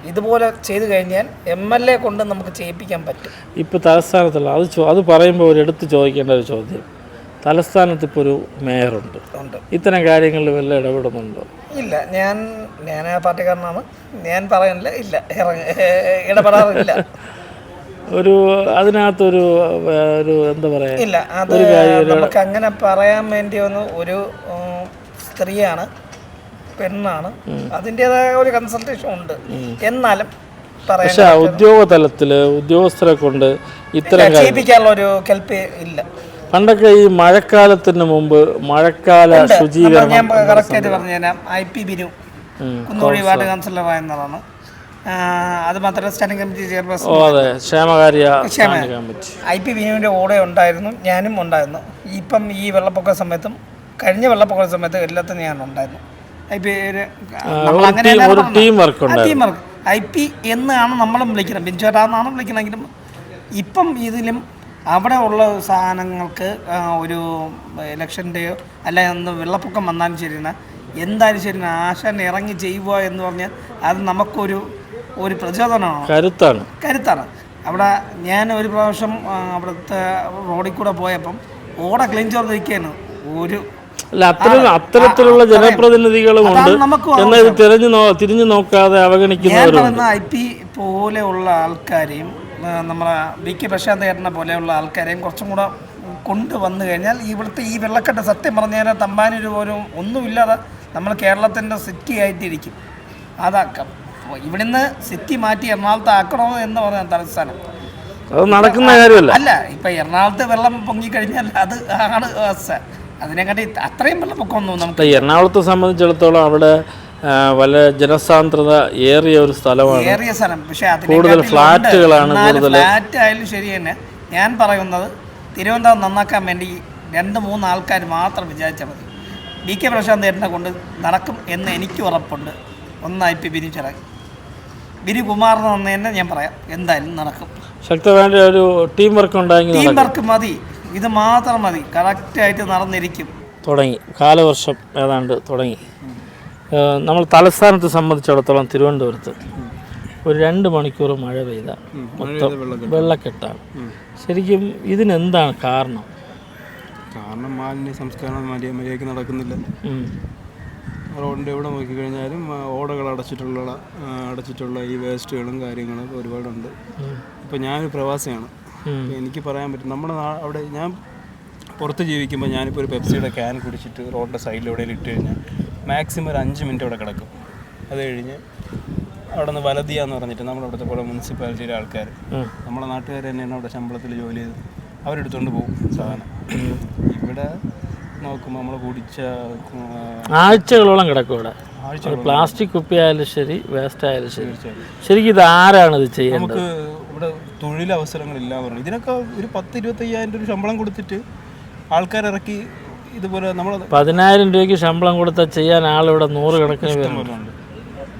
Speaker 1: ഇതുപോലെ ചെയ്തു കഴിഞ്ഞാൽ എം എൽ എ കൊണ്ട് നമുക്ക് ചെയ്യിപ്പിക്കാൻ പറ്റും.
Speaker 2: ഇപ്പോൾ തലസ്ഥാനത്തുള്ള അത് അത് പറയുമ്പോൾ ഒരു എടുത്ത് ചോദിക്കേണ്ട ഒരു ചോദ്യം. തലസ്ഥാനത്ത് ഇപ്പോൾ ഒരു മേയറുണ്ട്.
Speaker 1: ഉണ്ട്.
Speaker 2: ഇത്തരം കാര്യങ്ങളിൽ വല്ല ഇടപെടുന്നുണ്ടോ?
Speaker 1: ഇല്ല ഞാൻ ഞാൻ ആ പാർട്ടിക്കാരനാണ്. ഞാൻ പറയുന്നില്ല ഇല്ല ഇറങ്ങ ഇടപെടാറില്ല.
Speaker 2: ഒരു അതിനകത്തൊരു ഒരു എന്താ പറയുക
Speaker 1: ഇല്ല അത് നമുക്ക് അങ്ങനെ പറയാൻ വേണ്ടി ഒന്ന് ഒരു സ്ത്രീയാണ് പെണ്ണാണ്. അതിന്റെതായ ഒരു കൺസൾട്ടേഷൻ ഉണ്ട്. എന്നാലും
Speaker 2: പക്ഷെ ഉദ്യോഗ തലത്തിൽ ഉദ്യോഗസ്ഥരെ കൊണ്ട് ഇത്തരം
Speaker 1: ഒരു കെൽപ്പ് ഇല്ല.
Speaker 2: പണ്ടൊക്കെ ഈ മഴക്കാലത്തിന് മുമ്പ് മഴക്കാല ശുചീകരണം
Speaker 1: ഞാൻ കറക്റ്റായിട്ട് പറഞ്ഞു തരാം I P Biru Kunnozhi ward councillor ആയിരുന്നതാണ്. ആ, അത് മാത്രമല്ല സ്റ്റാൻഡിംഗ് കമ്മിറ്റി ചെയർപേഴ്സൺ.
Speaker 2: ഓ അതെ. ക്ഷേമകാര്യ സ്റ്റാൻഡിംഗ് കമ്മിറ്റി.
Speaker 1: ഐ പി വിനുവിന്റെ കൂടെ ഉണ്ടായിരുന്നു ഞാനും ഉണ്ടായിരുന്നു. ഇപ്പം ഈ വെള്ളപ്പൊക്ക സമയത്തും കഴിഞ്ഞ വെള്ളപ്പൊക്ക സമയത്ത് എല്ലാത്തും ഞാൻ ഉണ്ടായിരുന്നു. ഐ പി
Speaker 2: ഒരു ടീം- ഒരു team work
Speaker 1: team work I P എന്നാണ് നമ്മളും വിളിക്കുന്നത്. ബിൻചേട്ടാന്നാണ് വിളിക്കണമെങ്കിലും ഇപ്പം ഇതിലും അവിടെ ഉള്ള സാധനങ്ങൾക്ക് ഒരു ഇലക്ഷന്റെയോ അല്ല ഒന്ന് വെള്ളപ്പൊക്കം വന്നാലും ശരിയാണ് എന്തായാലും ശരി ആശാൻ ഇറങ്ങി ചെയ്യുക എന്ന് പറഞ്ഞാൽ അത് നമുക്കൊരു ഒരു പ്രചോദനമാണ്?
Speaker 2: കരുത്താണ്.
Speaker 1: കരുത്താണ്. അവിടെ ഞാൻ ഒരു പ്രാവശ്യം അവിടുത്തെ റോഡിൽ കൂടെ പോയപ്പം ഓടെ ക്ലീൻ ചോർന്ന് നിൽക്കുകയാണ് ഒരു
Speaker 2: അല്ല അത്തരം അത്തരത്തിലുള്ള ജനപ്രതിനിധികളും ഉണ്ട് എന്നാൽ ഇത് തിരഞ്ഞു തിരിഞ്ഞു നോക്കാതെ അവഗണിക്കുന്നവരുണ്ട്
Speaker 1: ഐ പി പോലെയുള്ള ആൾക്കാരെയും നമ്മളെ വി കെ പ്രശാന്ത് ഏട്ടനെ പോലെയുള്ള ആൾക്കാരെയും കുറച്ചും കൂടെ കൊണ്ടുവന്നു കഴിഞ്ഞാൽ ഇവിടുത്തെ ഈ വെള്ളക്കെട്ട് സത്യം പറഞ്ഞു കഴിഞ്ഞാൽ തമ്പാനൂർ പോലും ഒന്നുമില്ലാതെ നമ്മൾ കേരളത്തിന്റെ സിറ്റി ആയിട്ടിരിക്കും. അതാക്കാം ഇവിടുന്ന് സിറ്റി മാറ്റി എറണാകുളത്ത് ആക്കണോ എന്ന് പറഞ്ഞ തലസ്ഥാനം
Speaker 2: അത് നടക്കുന്ന കാര്യമല്ല.
Speaker 1: അല്ല ഇപ്പൊ എറണാകുളത്ത് വെള്ളം പൊങ്ങിക്കഴിഞ്ഞാൽ അത് ആണ് അവസ്ഥ. അതിനെക്കാട്ടി അത്രയും വെള്ളപ്പൊക്കമൊന്നും നമുക്ക്
Speaker 2: എറണാകുളത്തെ സംബന്ധിച്ചിടത്തോളം അവിടെ വളരെ ജനസാന്ദ്രത ഏറിയ ഒരു സ്ഥലമാണ്.
Speaker 1: ഏറിയ സ്ഥലം. പക്ഷെ
Speaker 2: കൂടുതൽ ഫ്ലാറ്റുകളാണ് കൂടുതൽ.
Speaker 1: ഫ്ലാറ്റ് ആയാലും ശരി തന്നെ. ഞാൻ പറയുന്നത് തിരുവനന്തപുരം നന്നാക്കാൻ വേണ്ടി രണ്ട് മൂന്ന് ആൾക്കാർ മാത്രം വിചാരിച്ചാൽ മതി. ബി കെ പ്രശാന്ത് ഏട്ടനെ കൊണ്ട് നടക്കും എന്ന് എനിക്ക് ഉറപ്പുണ്ട് ഒന്നായി പി ബിനു ചിറക് കുമാർ എന്ന് തന്നെ ഞാൻ പറയാം. എന്തായാലും നടക്കും.
Speaker 2: ശക്തമായ ഒരു ടീം വർക്ക് ഉണ്ടായെങ്കിൽ
Speaker 1: ടീം വർക്ക് മതി. ഇത് മാത്രം മതി. കറക്റ്റായിട്ട് നടന്നിരിക്കും.
Speaker 2: തുടങ്ങി. കാലവർഷം ഏതാണ്ട് തുടങ്ങി. നമ്മൾ തലസ്ഥാനത്തെ സംബന്ധിച്ചിടത്തോളം തിരുവനന്തപുരത്ത് ഒരു രണ്ട് മണിക്കൂർ മഴ പെയ്ത മൊത്തം വെള്ളക്കെട്ടാണ്. ശരിക്കും ഇതിനെന്താണ് കാരണം?
Speaker 7: കാരണം മാലിന്യ സംസ്കരണം മര്യ മര്യാദയ്ക്ക് നടക്കുന്നില്ല. റോഡിന്റെ എവിടെ നോക്കിക്കഴിഞ്ഞാലും ഓടകൾ അടച്ചിട്ടുള്ള അടച്ചിട്ടുള്ള ഈ വേസ്റ്റുകളും കാര്യങ്ങളും ഒരുപാടുണ്ട്. ഇപ്പോൾ ഞാനൊരു പ്രവാസിയാണ്. എനിക്ക് പറയാൻ പറ്റും നമ്മുടെ അവിടെ ഞാൻ പുറത്ത് ജീവിക്കുമ്പോൾ ഞാനിപ്പോൾ ഒരു പെപ്സിയുടെ ക്യാൻ കുടിച്ചിട്ട് റോഡിന്റെ സൈഡിൽ ഇട്ട് കഴിഞ്ഞാൽ മാക്സിമം ഒരു അഞ്ച് മിനിറ്റ് അവിടെ കിടക്കും. അത് കഴിഞ്ഞ് അവിടെ നിന്ന് വലതിയ എന്ന് പറഞ്ഞിട്ട് നമ്മുടെ അവിടുത്തെ പോലെ മുനിസിപ്പാലിറ്റിയിലെ ആൾക്കാർ നമ്മുടെ നാട്ടുകാർ തന്നെയാണ് അവിടെ ശമ്പളത്തിൽ ജോലി ചെയ്ത് അവരെടുത്തുകൊണ്ട് പോകും സാധനം. ഇവിടെ നോക്കുമ്പോൾ നമ്മൾ കുടിച്ച
Speaker 2: ആഴ്ചകളോളം കിടക്കും ഇവിടെ. പ്ലാസ്റ്റിക് കുപ്പി ആയാലും ശരി വേസ്റ്റ് ആയാലും ശരി. ശരിക്കും ഇത് ആരാണ് ഇത് ചെയ്യുന്നത്
Speaker 7: നമുക്ക് ഇവിടെ തൊഴിലവസരങ്ങളില്ല പറഞ്ഞു ഇതിനൊക്കെ ഒരു പത്ത് ഇരുപത്തയ്യായിരം രൂപ ശമ്പളം കൊടുത്തിട്ട് ആൾക്കാരിറക്കി ഇതുപോലെ നമ്മൾ
Speaker 2: പതിനായിരം രൂപയ്ക്ക് ശമ്പളം കൊടുത്താൽ ചെയ്യാൻ ആളിവിടെ നൂറുകണക്കിന് പേരുണ്ട്
Speaker 7: ഉണ്ട്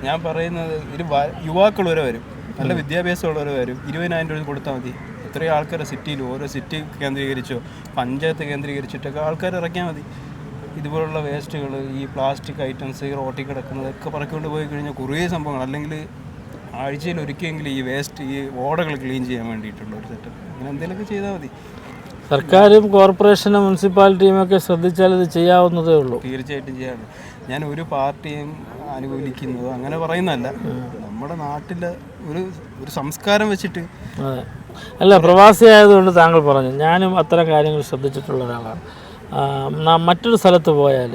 Speaker 7: ഞാൻ പറയുന്നത് ഒരു യുവാക്കൾ വരെ വരും. നല്ല വിദ്യാഭ്യാസമുള്ളവർ വരും. ഇരുപതിനായിരം രൂപ കൊടുത്താൽ മതി. എത്രയോ ആൾക്കാരെ സിറ്റിയിൽ ഓരോ സിറ്റി കേന്ദ്രീകരിച്ചോ പഞ്ചായത്ത് കേന്ദ്രീകരിച്ചിട്ടൊക്കെ ആൾക്കാർ ഇറക്കിയാൽ മതി. ഇതുപോലുള്ള വേസ്റ്റുകൾ ഈ പ്ലാസ്റ്റിക് ഐറ്റംസ് ഈ റോട്ടിൽ കിടക്കുന്നതൊക്കെ പറക്കൊണ്ട് പോയി കഴിഞ്ഞാൽ കുറേ സംഭവങ്ങൾ അല്ലെങ്കിൽ ആഴ്ചയിൽ ഒരിക്കലെങ്കിലും ഈ വേസ്റ്റ് ഈ ഓടകൾ ക്ലീൻ ചെയ്യാൻ വേണ്ടിയിട്ടുള്ള ഒരു സെറ്റപ്പ് അങ്ങനെ എന്തെങ്കിലുമൊക്കെ ചെയ്താൽ മതി.
Speaker 2: സർക്കാരും കോർപ്പറേഷനും മുനിസിപ്പാലിറ്റിയും ഒക്കെ ശ്രദ്ധിച്ചാൽ ഇത് ചെയ്യാവുന്നതേ ഉള്ളൂ.
Speaker 7: തീർച്ചയായിട്ടും ചെയ്യാണ് ഞാൻ ഒരു പാർട്ടിയും അനുകൂലിക്കുന്നതോ അങ്ങനെ പറയുന്നതല്ല. നമ്മുടെ നാട്ടിലെ ഒരു ഒരു സംസ്കാരം വെച്ചിട്ട്
Speaker 2: അല്ല പ്രവാസി ആയതുകൊണ്ട് താങ്കൾ പറഞ്ഞു. ഞാനും അത്തരം കാര്യങ്ങൾ ശ്രദ്ധിച്ചിട്ടുള്ള ഒരാളാണ്. മറ്റൊരു സ്ഥലത്ത് പോയാൽ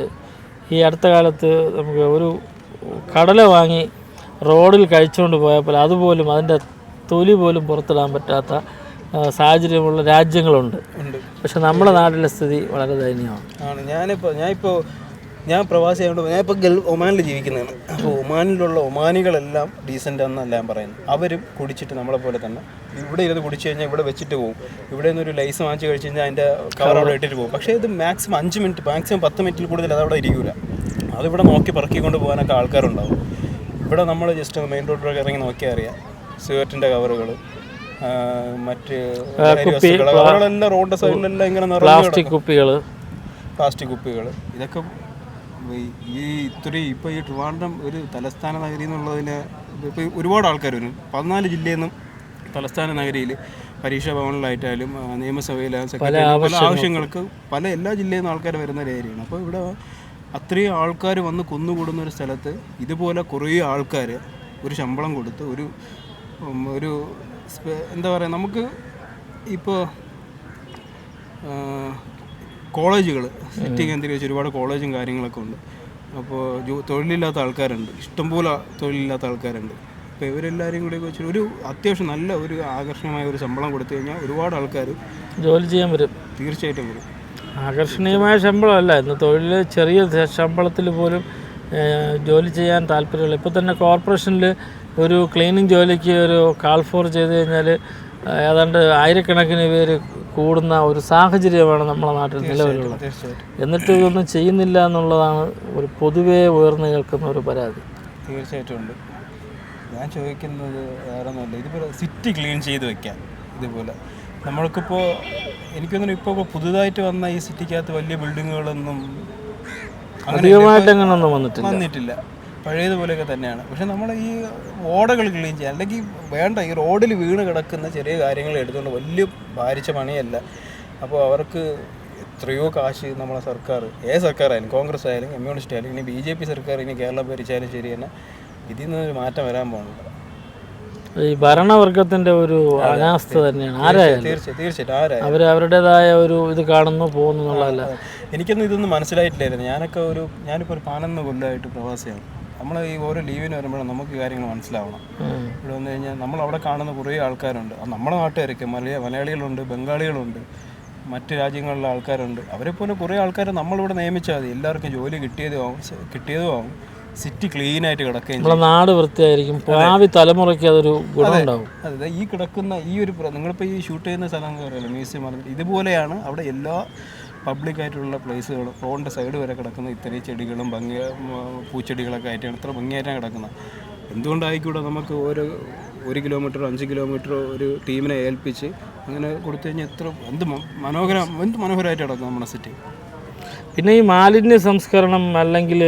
Speaker 2: ഈ അടുത്ത കാലത്ത് നമുക്ക് ഒരു കടല വാങ്ങി റോഡിൽ കഴിച്ചുകൊണ്ട് പോയപ്പോൾ അതുപോലും അതിന്റെ തൊലി പോലും പുറത്തിടാൻ പറ്റാത്ത സാഹചര്യമുള്ള രാജ്യങ്ങളുണ്ട്. പക്ഷെ നമ്മുടെ നാട്ടിലെ സ്ഥിതി വളരെ ദയനീയമാണ്.
Speaker 7: ഞാനിപ്പോൾ ഞാനിപ്പോൾ ഞാൻ പ്രവാസി ആയതുകൊണ്ട് ഞാൻ ഇപ്പോൾ ഗൾഫ് ഒമാനിൽ ജീവിക്കുന്നതാണ്. അപ്പോൾ ഒമാനിലുള്ള ഒമാനികളെല്ലാം ഡീസന്റ് എന്നല്ല ഞാൻ പറയുന്നത്. അവരും കുടിച്ചിട്ട് നമ്മളെ പോലെ തന്നെ ഇവിടെ ഇരുന്ന് കുടിച്ചു കഴിഞ്ഞാൽ ഇവിടെ വെച്ചിട്ട് പോകും ഇവിടെ നിന്ന് ഒരു ലൈസ് വാങ്ങിച്ച് കഴിച്ച് കഴിഞ്ഞാൽ അതിന്റെ കവർ അവിടെ ഇട്ടിട്ട് പോകും പക്ഷേ ഇത് മാക്സിമം അഞ്ച് മിനിറ്റ് മാക്സിമം പത്ത് മിനിറ്റിൽ കൂടുതൽ അതവിടെ ഇരിക്കില്ല അതിവിടെ നോക്കി പറക്കിക്കൊണ്ട് പോകാനൊക്കെ ആൾക്കാരുണ്ടാവും. ഇവിടെ നമ്മൾ ജസ്റ്റ് മെയിൻ റോഡിലൊക്കെ ഇറങ്ങി നോക്കിയാൽ അറിയാം. സിഗരറ്റിന്റെ കവറുകൾ മറ്റ് കവറുകളെല്ലാം റോഡിന്റെ സൈഡിലെല്ലാം ഇങ്ങനെ നിറഞ്ഞു
Speaker 2: പ്ലാസ്റ്റിക് കുപ്പികൾ
Speaker 7: പ്ലാസ്റ്റിക് കുപ്പികൾ ഇതൊക്കെ ഈ- ഇത്രയും ഇപ്പോൾ ഈ ട്രിവാൻഡ്രം ഒരു തലസ്ഥാന നഗരി എന്നുള്ളതിന് ഇപ്പോൾ ഒരുപാട് ആൾക്കാർ വരും. പതിനാല് ജില്ലയിൽ നിന്നും തലസ്ഥാന നഗരിയിൽ പരീക്ഷാ ഭവനിലായിട്ടായാലും നിയമസഭയിലായാലും സെക്രട്ടറി പല ആവശ്യങ്ങൾക്ക്. പല എല്ലാ ജില്ലയിൽ നിന്നും ആൾക്കാർ വരുന്ന ഒരു ഏരിയയാണ്. അപ്പോൾ ഇവിടെ അത്രയും ആൾക്കാർ വന്ന് കൊന്നുകൂടുന്ന ഒരു സ്ഥലത്ത് ഇതുപോലെ കുറേ ആൾക്കാർ ഒരു ശമ്പളം കൊടുത്ത് ഒരു ഒരു എന്താ പറയുക നമുക്ക് ഇപ്പോൾ കോളേജുകൾ സിറ്റി കേന്ദ്രീകരിച്ച് ഒരുപാട് കോളേജും കാര്യങ്ങളൊക്കെ ഉണ്ട്. അപ്പോൾ ജോ തൊഴിലില്ലാത്ത ആൾക്കാരുണ്ട്. ഇഷ്ടംപോലെ തൊഴിലില്ലാത്ത ആൾക്കാരുണ്ട്. അപ്പോൾ ഇവരെല്ലാവരെയും കൂടി വെച്ച് ഒരു അത്യാവശ്യം നല്ല ഒരു ആകർഷണമായ ഒരു ശമ്പളം കൊടുത്തു കഴിഞ്ഞാൽ ഒരുപാട് ആൾക്കാർ
Speaker 2: ജോലി ചെയ്യാൻ വരും.
Speaker 7: തീർച്ചയായിട്ടും വരും.
Speaker 2: ആകർഷണീയമായ ശമ്പളമല്ല. ഇന്ന് തൊഴിൽ ചെറിയ ശമ്പളത്തിൽ പോലും ജോലി ചെയ്യാൻ താല്പര്യമുള്ള ഇപ്പോൾ തന്നെ കോർപ്പറേഷനിൽ ഒരു ക്ലീനിങ് ജോലിക്ക് ഒരു കാൾ ഫോർ ചെയ്ത് കഴിഞ്ഞാൽ ഏതാണ്ട് ആയിരക്കണക്കിന് പേര് കൂടുന്ന ഒരു സാഹചര്യമാണ് നമ്മുടെ നാട്ടിൽ നിലവിലുള്ളത്. എന്നിട്ട് ഇതൊന്നും ചെയ്യുന്നില്ല എന്നുള്ളതാണ് ഒരു പൊതുവേ ഉയർന്നു കേൾക്കുന്ന ഒരു പരാതി.
Speaker 7: തീർച്ചയായിട്ടും ഉണ്ട്. ഞാൻ ചോദിക്കുന്നത് വേറെ ഒന്നുമില്ല ഇതുപോലെ സിറ്റി ക്ലീൻ ചെയ്ത് വെക്കാം ഇതുപോലെ. നമ്മൾക്കിപ്പോൾ എനിക്കൊന്നും ഇപ്പോൾ പുതുതായിട്ട് വന്ന ഈ സിറ്റിക്കകത്ത് വലിയ ബിൽഡിങ്ങുകളൊന്നും അങ്ങനെ
Speaker 2: അധികമായിട്ട് അങ്ങനൊന്നും വന്നിട്ടില്ല.
Speaker 7: വന്നിട്ടില്ല. പഴയതുപോലെയൊക്കെ തന്നെയാണ്. പക്ഷെ നമ്മൾ ഈ ഓടകൾ ക്ലീൻ ചെയ്യാൻ അല്ലെങ്കിൽ വേണ്ട ഈ റോഡിൽ വീണ് കിടക്കുന്ന ചെറിയ കാര്യങ്ങൾ എടുത്തുകൊണ്ട് വലിയ ഭാരിച്ച പണിയല്ല. അപ്പോൾ അവർക്ക് എത്രയോ കാശ് നമ്മളെ സർക്കാർ ഏത് സർക്കാരായാലും കോൺഗ്രസ് ആയാലും കമ്മ്യൂണിസ്റ്റ് ആയാലും ഇനി ബി ജെ പി സർക്കാർ ഇനി കേരളം ഭരിച്ചാലും ശരി തന്നെ ഇതിൽ നിന്നൊരു മാറ്റം വരാൻ പോകുന്നുണ്ട്.
Speaker 2: ഈ ഭരണവർഗത്തിന്റെ ഒരു അനാസ്ഥ തന്നെയാണ്. ആരായാലും?
Speaker 7: തീർച്ചയായിട്ടും
Speaker 2: അവർ അവരുടേതായ ഒരു ഇത് കാണുന്നു പോകുന്നു എന്നുള്ളതല്ല.
Speaker 7: എനിക്കൊന്നും ഇതൊന്നും മനസ്സിലായിട്ടില്ലായിരുന്നു. ഞാനൊക്കെ ഒരു ഞാനിപ്പോൾ ഒരു പതിനൊന്ന് കൊല്ലമായിട്ട് പ്രവാസിയാണ്. നമ്മൾ ഈ ഓരോ ലീവിന് വരുമ്പോഴും നമുക്ക് കാര്യങ്ങൾ മനസ്സിലാവണം. ഇവിടെ വന്നു കഴിഞ്ഞാൽ നമ്മൾ അവിടെ കാണുന്ന കുറേ ആൾക്കാരുണ്ട്. നമ്മുടെ നാട്ടുകാരൊക്കെ മലയാ മലയാളികളുണ്ട് ബംഗാളികളുണ്ട് മറ്റ് രാജ്യങ്ങളിലെ ആൾക്കാരുണ്ട്. അവരെ പോലെ കുറേ ആൾക്കാർ നമ്മളിവിടെ നിയമിച്ചാൽ മതി. എല്ലാവർക്കും ജോലി കിട്ടിയതും ആവും കിട്ടിയതും ആവും. സിറ്റി ക്ലീനായിട്ട് കിടക്കുകയും
Speaker 2: നമ്മുടെ നാട് വൃത്തിയായിരിക്കും. ഭാവി തലമുറയ്ക്ക് അതൊരു ഗുണമുണ്ടാവും.
Speaker 7: അതെ. ഈ കിടക്കുന്ന ഈ ഒരു നിങ്ങളിപ്പോൾ ഈ ഷൂട്ട് ചെയ്യുന്ന സ്ഥലം പറയുമല്ലോ മ്യൂസിയം ഇതുപോലെയാണ് അവിടെ എല്ലാ പബ്ലിക് ആയിട്ടുള്ള പ്ലേസുകളും റോഡിന്റെ സൈഡ് വരെ കിടക്കുന്ന ഇത്രയും ചെടികളും ഭംഗി പൂച്ചെടികളൊക്കെ ആയിട്ടാണ് ഇത്ര ഭംഗിയായിട്ടാണ് കിടക്കുന്നത് എന്തുകൊണ്ടായിക്കൂടെ നമുക്ക് ഒരു ഒരു കിലോമീറ്ററോ അഞ്ച് കിലോമീറ്ററോ ഒരു ടീമിനെ ഏൽപ്പിച്ച് അങ്ങനെ കൊടുത്തു കഴിഞ്ഞാൽ എത്ര എന്ത് മനോഹരം എന്ത് മനോഹരമായിട്ട് കിടക്കും നമ്മുടെ സിറ്റി.
Speaker 2: പിന്നെ ഈ മാലിന്യ സംസ്കരണം അല്ലെങ്കിൽ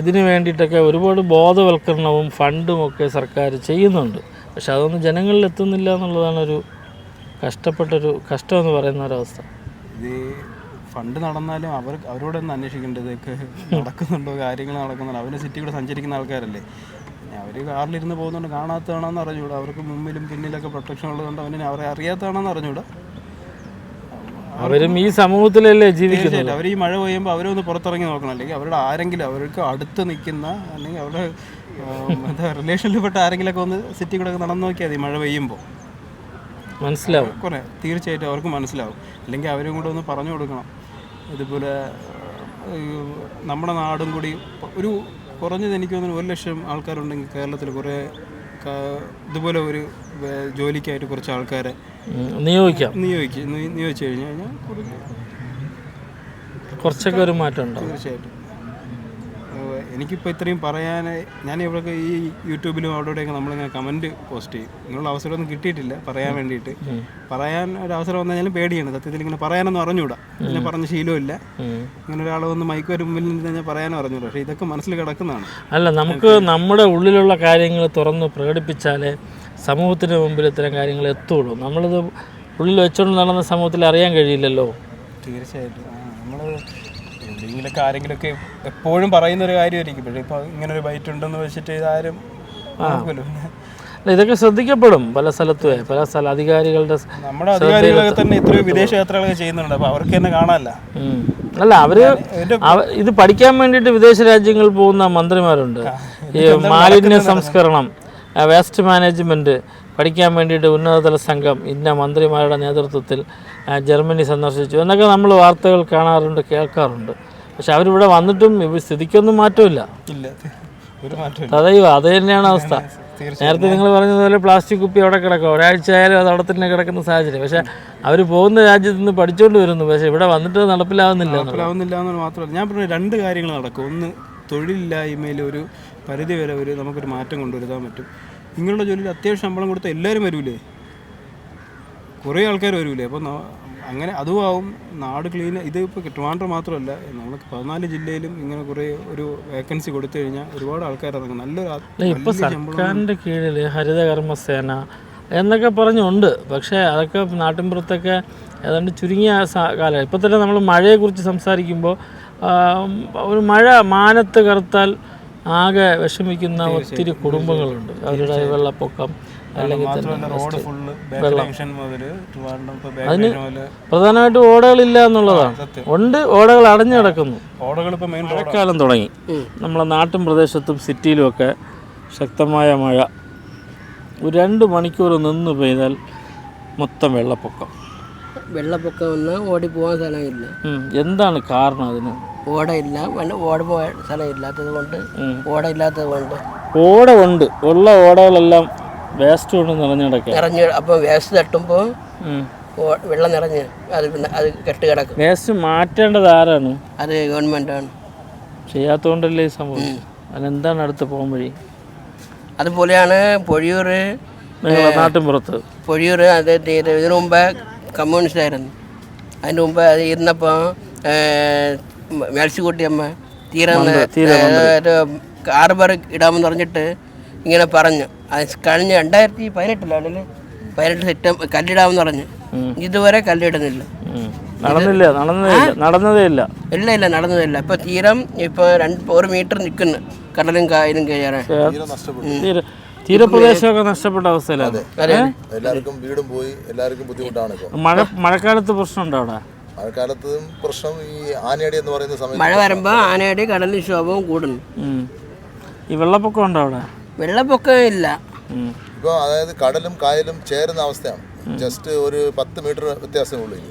Speaker 2: ഇതിന് വേണ്ടിയിട്ടൊക്കെ ഒരുപാട് ബോധവൽക്കരണവും ഫണ്ടും ഒക്കെ സർക്കാർ ചെയ്യുന്നുണ്ട്. പക്ഷെ അതൊന്നും ജനങ്ങളിൽ എത്തുന്നില്ല എന്നുള്ളതാണ് ഒരു കഷ്ടപ്പെട്ടൊരു കഷ്ടമെന്ന് പറയുന്ന ഒരവസ്ഥ.
Speaker 7: ഇത് ഫണ്ട് നടന്നാലും അവർ അവരോട് ഒന്ന് അന്വേഷിക്കേണ്ടത്? ഇതൊക്കെ നടക്കുന്നുണ്ടോ? കാര്യങ്ങൾ നടക്കുന്നുണ്ടോ? അവരുടെ സിറ്റി കൂടെ സഞ്ചരിക്കുന്ന ആൾക്കാരല്ലേ. അവർ കാറിലിരുന്ന് പോകുന്നുണ്ട് കാണാത്തതാണെന്ന് അറിഞ്ഞൂടാ അവർക്ക് മുമ്പിലും പിന്നിലൊക്കെ പ്രൊട്ടക്ഷൻ ഉള്ളതുകൊണ്ട് അവനെ അവരെ അറിയാത്തതാണെന്ന് അറിഞ്ഞൂടാ
Speaker 2: അവരും ഈ സമൂഹത്തിലല്ലേ ജീവിക്കുന്നത്?
Speaker 7: അവർ ഈ മഴ പെയ്യുമ്പോൾ അവരൊന്ന് പുറത്തിറങ്ങി നോക്കണം. അല്ലെങ്കിൽ അവരുടെ ആരെങ്കിലും അവർക്ക് അടുത്ത് നിൽക്കുന്ന അല്ലെങ്കിൽ അവരുടെ എന്താ റിലേഷനിൽപ്പെട്ട ആരെങ്കിലുമൊക്കെ ഒന്ന് സിറ്റി കൂടെ നടന്നു നോക്കിയാൽ മതി മഴ പെയ്യുമ്പോൾ
Speaker 2: മനസ്സിലാവും.
Speaker 7: കുറേ. തീർച്ചയായിട്ടും അവർക്ക് മനസ്സിലാവും. അല്ലെങ്കിൽ അവരും കൂടെ ഒന്ന് പറഞ്ഞു കൊടുക്കണം. ഇതുപോലെ നമ്മുടെ നാടും കൂടി ഒരു കുറഞ്ഞത് എനിക്ക് തോന്നുന്നു ഒരു ലക്ഷം ആൾക്കാരുണ്ടെങ്കിൽ കേരളത്തിൽ കുറേ ഇതുപോലെ ഒരു ജോലിക്കായിട്ട് കുറച്ച് ആൾക്കാരെ
Speaker 2: നിയോഗിക്കാം.
Speaker 7: നിയോഗിച്ച് നിയോഗിച്ചു കഴിഞ്ഞു കഴിഞ്ഞ് കഴിഞ്ഞാൽ കുറച്ച്
Speaker 2: കുറച്ചൊക്കെ ഒരു മാറ്റം ഉണ്ടാവും.
Speaker 7: തീർച്ചയായിട്ടും. എനിക്കിപ്പോൾ ഇത്രയും പറയാൻ ഞാൻ ഇവിടെയൊക്കെ ഈ യൂട്യൂബിലും അവിടെ ഇവിടെയൊക്കെ നമ്മളിങ്ങനെ കമന്റ് പോസ്റ്റ് ചെയ്യും. നിങ്ങളുടെ അവസരമൊന്നും കിട്ടിയിട്ടില്ല പറയാൻ വേണ്ടിയിട്ട്. പറയാൻ ഒരു അവസരം വന്നു കഴിഞ്ഞാലും പേടിയാണ്. സത്യത്തിൽ ഇങ്ങനെ പറയാനൊന്നും അറിഞ്ഞൂടാ. പിന്നെ പറഞ്ഞ ശീലമില്ല. ഇങ്ങനെ ഒരാൾ വന്ന് മൈക്ക് വരുമ്പിൽ മുമ്പിൽ നിന്ന് കഴിഞ്ഞാൽ പറയാനും അറിഞ്ഞൂടാ. പക്ഷേ ഇതൊക്കെ മനസ്സിൽ കിടക്കുന്നതാണ്.
Speaker 2: അല്ല നമുക്ക് നമ്മുടെ ഉള്ളിലുള്ള കാര്യങ്ങൾ തുറന്ന് പ്രകടിപ്പിച്ചാലേ സമൂഹത്തിന് മുമ്പിൽ ഇത്തരം കാര്യങ്ങൾ എത്തുള്ളൂ. നമ്മളിത് ഉള്ളിൽ വെച്ചുകൊണ്ട് നടന്ന സമൂഹത്തിൽ അറിയാൻ കഴിയില്ലല്ലോ.
Speaker 7: തീർച്ചയായിട്ടും. എവിടെയെങ്കിലൊക്കെ ആരെങ്കിലുമൊക്കെ എപ്പോഴും പറയുന്ന ഒരു കാര്യമായിരിക്കും. പക്ഷേ ഇപ്പോൾ ഇങ്ങനെ ഒരു ബൈറ്റ് ഉണ്ടെന്ന് വെച്ചിട്ട് ഇതാരും
Speaker 2: ഇതൊക്കെ ശ്രദ്ധിക്കപ്പെടും പല സ്ഥലത്തുമേ പല സ്ഥല അധികാരികളുടെ
Speaker 7: നമ്മുടെ അധികാരികളൊക്കെ തന്നെ ഇത്രയും വിദേശ യാത്രകളൊക്കെ ചെയ്യുന്നുണ്ട്. അപ്പോൾ അവർക്ക് തന്നെ കാണാനല്ല.
Speaker 2: അല്ല അവർ ഇത് പഠിക്കാൻ വേണ്ടിയിട്ട് വിദേശ രാജ്യങ്ങളിൽ പോകുന്ന മന്ത്രിമാരുണ്ട്. ഈ മാലിന്യ സംസ്കരണം വേസ്റ്റ് മാനേജ്മെന്റ് പഠിക്കാൻ വേണ്ടിയിട്ട് ഉന്നതതല സംഘം ഇന്ന മന്ത്രിമാരുടെ നേതൃത്വത്തിൽ ജർമ്മനി സന്ദർശിച്ചു എന്നൊക്കെ നമ്മൾ വാർത്തകൾ കാണാറുണ്ട് കേൾക്കാറുണ്ട്. പക്ഷെ അവരിവിടെ വന്നിട്ടും സ്ഥിതിക്കൊന്നും മാറ്റമില്ല തദൈവ അത് തന്നെയാണ് അവസ്ഥ. നേരത്തെ നിങ്ങൾ പറഞ്ഞതുപോലെ പ്ലാസ്റ്റിക് കുപ്പി അവിടെ കിടക്കുക ഒരാഴ്ച ആയാലും അത് അവിടെ തന്നെ കിടക്കുന്ന സാഹചര്യം. പക്ഷെ അവർ പോകുന്ന രാജ്യത്ത് നിന്ന് പഠിച്ചുകൊണ്ട് വരുന്നു. പക്ഷെ ഇവിടെ വന്നിട്ട് നടപ്പിലാവുന്നില്ല
Speaker 7: നടപ്പിലാവുന്നില്ല. എന്ന് മാത്രമല്ല. ഞാൻ പറഞ്ഞു രണ്ട് കാര്യങ്ങൾ നടക്കും. ഒന്ന് തൊഴിലില്ലായ്മയിൽ ഒരു പരിധി വരെ ഒരു നമുക്കൊരു മാറ്റം കൊണ്ടുവരുത്താൻ പറ്റും. നിങ്ങളുടെ ജോലിയിൽ അത്യാവശ്യം ശമ്പളം കൊടുത്താൽ എല്ലാവരും വരൂലേ? കുറേ ആൾക്കാർ വരൂലേ? അപ്പോൾ അങ്ങനെ അതും ആവും. നാട് ക്ലീൻ ഇത് ഇപ്പോൾ ട്രിവാൻഡ്രം മാത്രമല്ല. നമുക്ക് പതിനാല് ജില്ലയിലും ഇങ്ങനെ കുറേ ഒരു വേക്കൻസി കൊടുത്തു കഴിഞ്ഞാൽ ഒരുപാട് ആൾക്കാർ ഇറങ്ങും. നല്ലൊരു ഇപ്പോൾ
Speaker 2: സർക്കാരിന്റെ കീഴിൽ ഹരിതകർമ്മസേന എന്നൊക്കെ പറഞ്ഞുണ്ട്. പക്ഷേ അതൊക്കെ നാട്ടിൻപുറത്തൊക്കെ ഏതാണ്ട് ചുരുങ്ങിയ കാലം. ഇപ്പം തന്നെ നമ്മൾ മഴയെക്കുറിച്ച് സംസാരിക്കുമ്പോൾ ഒരു മഴ മാനത്ത് കറുത്താൽ ആകെ വിഷമിക്കുന്ന ഒത്തിരി കുടുംബങ്ങളുണ്ട്. അവരുടെ വെള്ളപ്പൊക്കം
Speaker 7: ഇപ്പോൾ ബാക്ക്
Speaker 2: ഓടകളില്ല എന്നുള്ളതാണ് ഉണ്ട് ഓടകൾ അടഞ്ഞു കിടക്കുന്നു.
Speaker 7: ഓടകൾ ഇപ്പോൾ മെയിൻ
Speaker 2: മഴക്കാലം തുടങ്ങി. നമ്മളെ നാട്ടും പ്രദേശത്തും സിറ്റിയിലും ഒക്കെ ശക്തമായ മഴ. ഒരു രണ്ട് മണിക്കൂർ നിന്ന് പെയ്താൽ മൊത്തം വെള്ളപ്പൊക്കം.
Speaker 8: വെള്ളപ്പൊക്കം ഓടി പോകാൻ സ്ഥലമില്ല.
Speaker 2: എന്താണ് കാരണം അതിന്?
Speaker 8: ഓടയില്ല ഓട ഓടി പോകാൻ സ്ഥലമില്ലാത്തത് കൊണ്ട് ഓട ഇല്ലാത്തത് കൊണ്ട്.
Speaker 2: ഓട ഉണ്ട്. ഉള്ള ഓടകളെല്ലാം വേസ്റ്റ് കൊണ്ട് നിറഞ്ഞു കിടക്കുക.
Speaker 8: നിറഞ്ഞ് അപ്പോൾ വേസ്റ്റ് തട്ടുമ്പോൾ വെള്ളം നിറഞ്ഞ് അത് അത് കെട്ട് കിടക്കും.
Speaker 2: വേസ്റ്റ് മാറ്റേണ്ടത് ആരാണ്?
Speaker 8: അത് ഗവൺമെന്റാണ്
Speaker 2: ചെയ്യാത്തതുകൊണ്ടല്ലേ ഈ സംഭവം? അതിനെന്താണ് അടുത്ത് പോകാൻ വഴി?
Speaker 8: അതുപോലെയാണ് പൊഴിയൂർ
Speaker 2: നാട്ടിൻപുറത്ത്
Speaker 8: പൊഴിയൂർ അത് ഇതിനു മുമ്പ് കമ്മ്യൂണിസ്റ്റ് ആയിരുന്നു. അതിന് മുമ്പ് അത് ഇരുന്നപ്പോൾ മേൽശിക്കുട്ടിയമ്മ തീരെ ഒരു കാർബർ ഇടാമെന്ന് പറഞ്ഞിട്ട് ഇങ്ങനെ പറഞ്ഞു. കഴിഞ്ഞ രണ്ടായിരത്തി പതിനെട്ടിലാണല്ലേ? പതിനെട്ട് സെപ്റ്റംബർ കല്ലിടാമെന്ന് പറഞ്ഞു. ഇതുവരെ കല്ലിടുന്നില്ല.
Speaker 2: നടന്നില്ല നടന്നതേ ഇല്ല നടന്നതേ ഇല്ല.
Speaker 8: ഇല്ല ഇല്ല നടന്നതില്ല ഇപ്പൊ തീരം ഇപ്പൊ രണ്ട് ഒരു മീറ്റർ നിൽക്കുന്നു. കടലും കായലും കയറാൻ.
Speaker 2: തീര തീരപ്രദേശമൊക്കെ നഷ്ടപ്പെട്ട അവസ്ഥയിലാണ്.
Speaker 8: അതെ.
Speaker 9: എല്ലാവർക്കും വീടും പോയി എല്ലാവർക്കും ബുദ്ധിമുട്ടാണ്
Speaker 2: മഴ മഴക്കാലത്ത് പ്രശ്നമുണ്ടോ അവിടെ?
Speaker 9: മഴക്കാലത്തും പ്രശ്നം ഈ ആനയടി എന്ന് പറയുന്ന സമയത്ത്
Speaker 8: മഴ വരുമ്പോൾ ആനയടി കടലിൽ ശോഭവും കൂടുന്നു.
Speaker 2: ഈ വെള്ളപ്പൊക്കം ഉണ്ടോ അവിടെ?
Speaker 8: വെള്ളപ്പൊക്കം ഇല്ല.
Speaker 9: ഇപ്പോൾ അതായത് കടലും കായലും ചേരുന്ന അവസ്ഥയാണ്. ജസ്റ്റ് ഒരു പത്ത് മീറ്റർ വ്യത്യാസമേ ഉള്ളൂ ഇനി.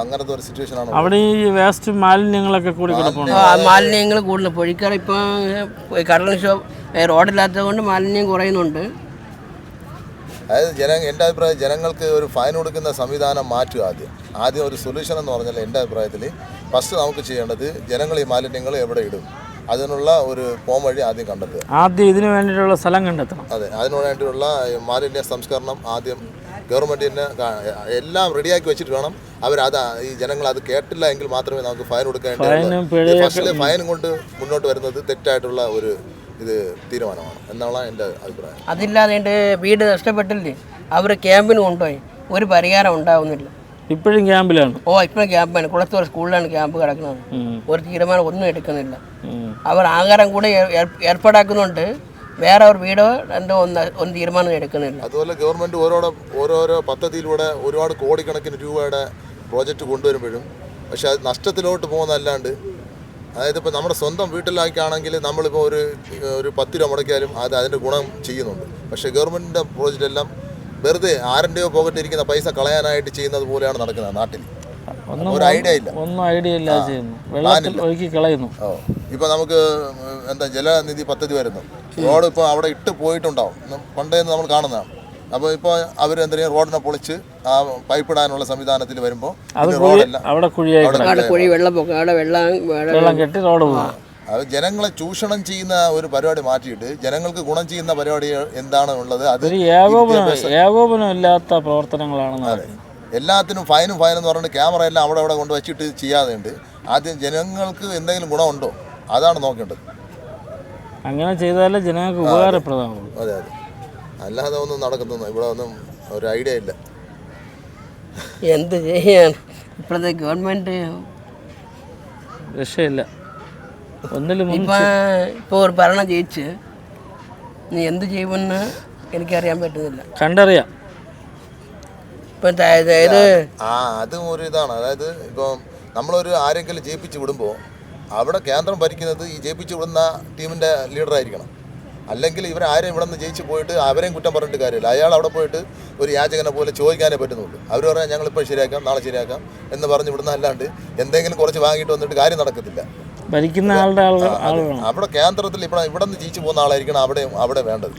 Speaker 9: അങ്ങനത്തെ ഒരു സിറ്റുവേഷൻ ആണ്
Speaker 2: അവിടെ ഈ വേസ്റ്റ് മാലിന്യങ്ങളൊക്കെ കൂടി
Speaker 8: മാലിന്യങ്ങൾ കൂടുതൽ. പൊഴിക്കാറ് ഇപ്പം കടലിൽ ക്ഷോ റോഡില്ലാത്തത് കൊണ്ട് മാലിന്യം കുറയുന്നുണ്ട്.
Speaker 9: അതായത് ജന എന്റെ അഭിപ്രായം ജനങ്ങൾക്ക് ഒരു ഫൈൻ കൊടുക്കുന്ന സംവിധാനം മാറ്റുക ആദ്യം. ആദ്യം ഒരു സൊല്യൂഷൻ എന്ന് പറഞ്ഞാൽ എന്റെ അഭിപ്രായത്തിൽ ഫസ്റ്റ് നമുക്ക് ചെയ്യേണ്ടത് ജനങ്ങൾ ഈ മാലിന്യങ്ങൾ എവിടെ ഇടും? അതിനുള്ള ഒരു പോം വഴി ആദ്യം കണ്ടെത്തുക.
Speaker 2: ആദ്യം ഇതിനു വേണ്ടിയിട്ടുള്ള സ്ഥലം കണ്ടെത്തണം.
Speaker 9: അതെ അതിനു വേണ്ടിയുള്ള മാലിന്യ സംസ്കരണം ആദ്യം ഗവൺമെന്റിന് എല്ലാം റെഡിയാക്കി വെച്ചിട്ട് വേണം. അവരത് ഈ ജനങ്ങൾ അത് കേട്ടില്ല എങ്കിൽ മാത്രമേ നമുക്ക് ഫൈൻ
Speaker 2: കൊടുക്കേണ്ടത്
Speaker 9: ഫസ്റ്റിലെ ഫൈനും കൊണ്ട് മുന്നോട്ട് വരുന്നത് തെറ്റായിട്ടുള്ള ഒരു ഇത് തീരുമാനമാണ്. എന്നുള്ള എന്റെ അഭിപ്രായം.
Speaker 8: അതില്ലാതെ എന്റെ വീട് നഷ്ടപ്പെട്ടില്ലേ? അവർ ക്യാമ്പിന് കൊണ്ടുപോയി. ഒരു പരിഹാരം ഉണ്ടാവുന്നില്ല.
Speaker 2: ഇപ്പോഴും ക്യാമ്പിലാണ്.
Speaker 8: ഓ ഇപ്പോഴും ക്യാമ്പാണ്. കുളത്തൂർ സ്കൂളിലാണ് ക്യാമ്പ് കിടക്കുന്നത്. ഒരു തീരുമാനം ഒന്നും എടുക്കുന്നില്ല. അവർ ആഹാരം കൂടെ ഏർ- ഏർ- ഏർപ്പാടാക്കുന്നുണ്ട്. വേറെ ഒരു വീടോ രണ്ടോ ഒന്ന് ഒന്ന് തീരുമാനം എടുക്കുന്നില്ല.
Speaker 9: അതുപോലെ ഗവൺമെന്റ് ഓരോരോ ഓരോരോ പദ്ധതിയിലൂടെ ഒരുപാട് കോടിക്കണക്കിന് രൂപയുടെ പ്രോജക്റ്റ് കൊണ്ടുവരുമ്പോഴും പക്ഷെ അത് നഷ്ടത്തിലോട്ട് പോകുന്നതല്ലാണ്ട് അതായത് ഇപ്പോൾ നമ്മുടെ സ്വന്തം വീട്ടിലേക്കാണെങ്കിൽ നമ്മളിപ്പോൾ ഒരു ഒരു പത്ത് രൂപ മുടക്കിയാലും അത് അതിന്റെ ഗുണം ചെയ്യുന്നുണ്ട്. പക്ഷേ ഗവൺമെന്റിന്റെ പ്രോജക്റ്റ് എല്ലാം വെറുതെ ആരുടെയോ പോകട്ടിരിക്കുന്ന ഇരിക്കുന്ന പൈസ കളയാനായിട്ട് ചെയ്യുന്നത് പോലെയാണ് നടക്കുന്നത് നാട്ടിൽ. ഒരു ഐഡിയ ഇല്ല.
Speaker 2: ഒന്നും ഐഡിയ ഇല്ല ചെയ്യുന്നു. വെള്ളത്തിൽ ഒഴുക്കി കളയുന്നു.
Speaker 9: ഓ ഇപ്പൊ നമുക്ക് എന്താ ജലനിധി പദ്ധതി വരുന്നു. റോഡ് ഇപ്പോൾ അവിടെ ഇട്ട് പോയിട്ടുണ്ടാവും. പണ്ടേ നമ്മൾ കാണുന്നതാണ്. അപ്പോൾ ഇപ്പോൾ അവർ എന്തെങ്കിലും റോഡിനെ പൊളിച്ച് ആ പൈപ്പ് ഇടാനുള്ള സംവിധാനത്തിൽ വരുമ്പോൾ റോഡെല്ലാം
Speaker 2: അവിടെ
Speaker 8: കുഴി വെള്ളം വെള്ളം
Speaker 2: കെട്ടി റോഡ് പോകും
Speaker 9: അത് ജനങ്ങളെ ചൂഷണം ചെയ്യുന്ന ഒരു പരിപാടി മാറ്റിയിട്ട് ജനങ്ങൾക്ക് ഗുണം ചെയ്യുന്ന പരിപാടി എന്താണ് ഉള്ളത് അത്
Speaker 2: ഏകോപനം ഇല്ലാത്ത പ്രവർത്തനങ്ങളാണ്
Speaker 9: എല്ലാത്തിനും ഫൈനും ഫൈനും എന്ന് പറഞ്ഞിട്ട് ക്യാമറ എല്ലാം അവിടെ അവിടെ കൊണ്ട് വെച്ചിട്ട് ചെയ്യാതെയുണ്ട്. ആദ്യം ജനങ്ങൾക്ക് എന്തെങ്കിലും ഗുണമുണ്ടോ? അതാണ് നോക്കേണ്ടത്.
Speaker 2: അങ്ങനെ ചെയ്താലേ ജനങ്ങൾക്ക് ഉപകാരപ്രദമാകും
Speaker 9: അതെ അതെ. അല്ലാതെ ഒന്നും നടക്കുന്നു ഇവിടെ ഒന്നും ഒരു ഐഡിയ ഇല്ല.
Speaker 8: എന്ത് ചെയ്യാൻ ഇപ്പോഴത്തെ ഗവൺമെന്റ്
Speaker 2: രക്ഷയില്ല. ഒന്നിലും
Speaker 8: ഇപ്പം ഇപ്പോൾ ഒരു ഭരണം ജയിച്ച് നീ എന്ത് ചെയ്യുമെന്ന് എനിക്കറിയാൻ പറ്റുന്നില്ല.
Speaker 2: കണ്ടറിയാം.
Speaker 8: ഇപ്പൊ അതായത്
Speaker 9: ആ അതും ഒരു ഇതാണ്. അതായത് ഇപ്പോൾ നമ്മളൊരു ആരെങ്കിലും ജയിപ്പിച്ച് വിടുമ്പോൾ അവിടെ കേന്ദ്രം ഭരിക്കുന്നത് ഈ ജയിപ്പിച്ച് വിടുന്ന ലീഡർ ആയിരിക്കണം. അല്ലെങ്കിൽ ഇവരാരും ഇവിടെ നിന്ന് ജയിച്ചു പോയിട്ട് അവരെയും കുറ്റം പറഞ്ഞിട്ട് കാര്യമില്ല. അയാൾ അവിടെ പോയിട്ട് ഒരു യാചകനെ പോലെ ചോദിക്കാനേ പറ്റുന്നുള്ളൂ. അവർ പറയാം ഞങ്ങളിപ്പോൾ ശരിയാക്കാം നാളെ ശരിയാക്കാം എന്ന് പറഞ്ഞ് വിടുന്ന അല്ലാണ്ട് എന്തെങ്കിലും കുറച്ച് വാങ്ങിയിട്ട് വന്നിട്ട് കാര്യം നടക്കത്തില്ല.
Speaker 2: ഭരിക്കുന്ന ആളുടെ
Speaker 9: അവിടെ കേന്ദ്രത്തിൽ ഇവിടെ ഇവിടെ നിന്ന് ജയിച്ചു പോകുന്ന ആളായിരിക്കണം അവിടെ അവിടെ വേണ്ടത്.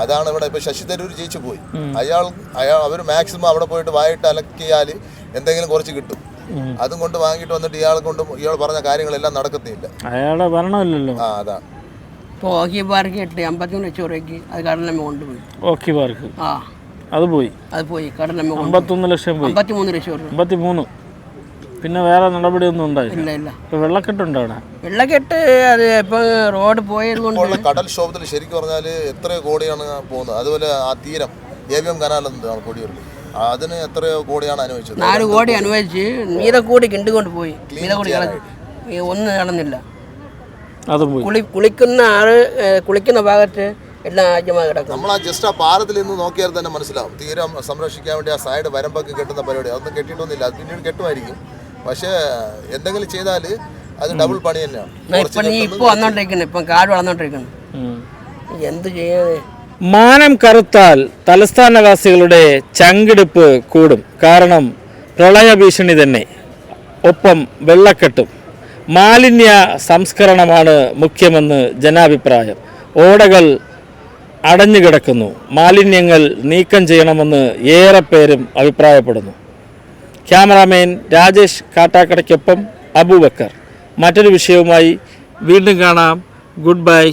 Speaker 9: അതാണ് ഇവിടെ ഇപ്പൊ ശശി തരൂർ ജയിച്ചു പോയി. അയാൾ അയാൾ അവർ മാക്സിമം അവിടെ പോയിട്ട് വായിട്ട് അലക്കിയാൽ എന്തെങ്കിലും കുറച്ച് കിട്ടും. അതും കൊണ്ട് വാങ്ങിയിട്ട് വന്നിട്ട് ഇയാൾ കൊണ്ട് ഇയാൾ പറഞ്ഞ കാര്യങ്ങളെല്ലാം നടക്കത്തില്ല.
Speaker 2: അയാളുടെ ഭരണമില്ലല്ലോ.
Speaker 9: ആ അതാണ്.
Speaker 8: ഇപ്പോൾ ഓക്കി പാർക്ക് എട്ട് അമ്പത്തിമൂന്ന് ലക്ഷം രൂപയ്ക്ക് അത് കടലമ്മ കൊണ്ടുപോയി
Speaker 2: ഓക്കി പാർക്ക്.
Speaker 8: ആ.
Speaker 2: അത് പോയി.
Speaker 8: അത് പോയി കടലമ്മ
Speaker 2: അമ്പത്തൊന്ന് ലക്ഷം പോയി.
Speaker 8: അമ്പത്തിമൂന്ന് ലക്ഷം രൂപ.
Speaker 2: അമ്പത്തി മൂന്ന് പിന്നെ വേറെ നടപടിയൊന്നും ഉണ്ടായില്ല
Speaker 8: ഇല്ല ഇല്ല.
Speaker 2: ഇപ്പൊ വെള്ളക്കെട്ടുണ്ടോ അവിടെ?
Speaker 8: വെള്ളക്കെട്ട് അത് ഇപ്പം റോഡ് പോയതുകൊണ്ട്
Speaker 9: ഇപ്പോൾ കടൽ ക്ഷോഭത്തിൽ ശരിക്കും പറഞ്ഞാൽ എത്ര കോടിയാണ് പോകുന്നത്. അതുപോലെ ആ തീരം എ വി എം അതിന് എത്രയോ കോടിയാണ് അനുവദിച്ചത്?
Speaker 8: നാല് കോടി അനുവദിച്ച് മീതക്കൂടി കിണ്ടുകൊണ്ട് പോയി. മീതക്കൂടി കളഞ്ഞു ഈ ഒന്നും നടന്നില്ല.
Speaker 2: അതും പോയി.
Speaker 8: കുളി കുളിക്കുന്ന ആൾ ഏ, കുളിക്കുന്ന ഭാഗത്ത് എല്ലാം ആദ്യമായി കിടക്കും
Speaker 9: നമ്മൾ ആ ജസ്റ്റ് ആ പാലത്തിൽ നിന്ന് നോക്കിയാൽ തന്നെ മനസ്സിലാവും. തീരം സംരക്ഷിക്കാൻ വേണ്ടി ആ സൈഡ് വരമ്പൊക്കെ കെട്ടുന്ന പരിപാടി. അതൊന്നും കെട്ടിയിട്ടൊന്നുമില്ല. അത് പിന്നീട് കെട്ടുമായിരിക്കും. പക്ഷേ എന്തെങ്കിലും ചെയ്താൽ അത് ഡബിൾ പണി തന്നെയാണ്.
Speaker 8: ഇപ്പം നീ ഇപ്പോൾ വന്നോണ്ടിരിക്കുന്നു. ഇപ്പം കാട് വളർന്നോണ്ടിരിക്കുന്നു.
Speaker 2: ഉം.
Speaker 8: എന്ത് ചെയ്യാതെ
Speaker 2: മാനം കറുത്താൽ തലസ്ഥാനവാസികളുടെ ചങ്കെടുപ്പ് കൂടും. കാരണം പ്രളയ ഭീഷണി തന്നെ. ഒപ്പം വെള്ളക്കെട്ടും. മാലിന്യ സംസ്കരണമാണ് മുഖ്യമെന്ന് ജനാഭിപ്രായം. ഓടകൾ അടഞ്ഞുകിടക്കുന്നു. മാലിന്യങ്ങൾ നീക്കം ചെയ്യണമെന്ന് ഏറെ പേരും അഭിപ്രായപ്പെടുന്നു. ക്യാമറാമാൻ രാജേഷ് കാട്ടാക്കടയ്ക്കൊപ്പം അബൂബക്കർ. മറ്റൊരു വിഷയവുമായി വീണ്ടും കാണാം. Good bye.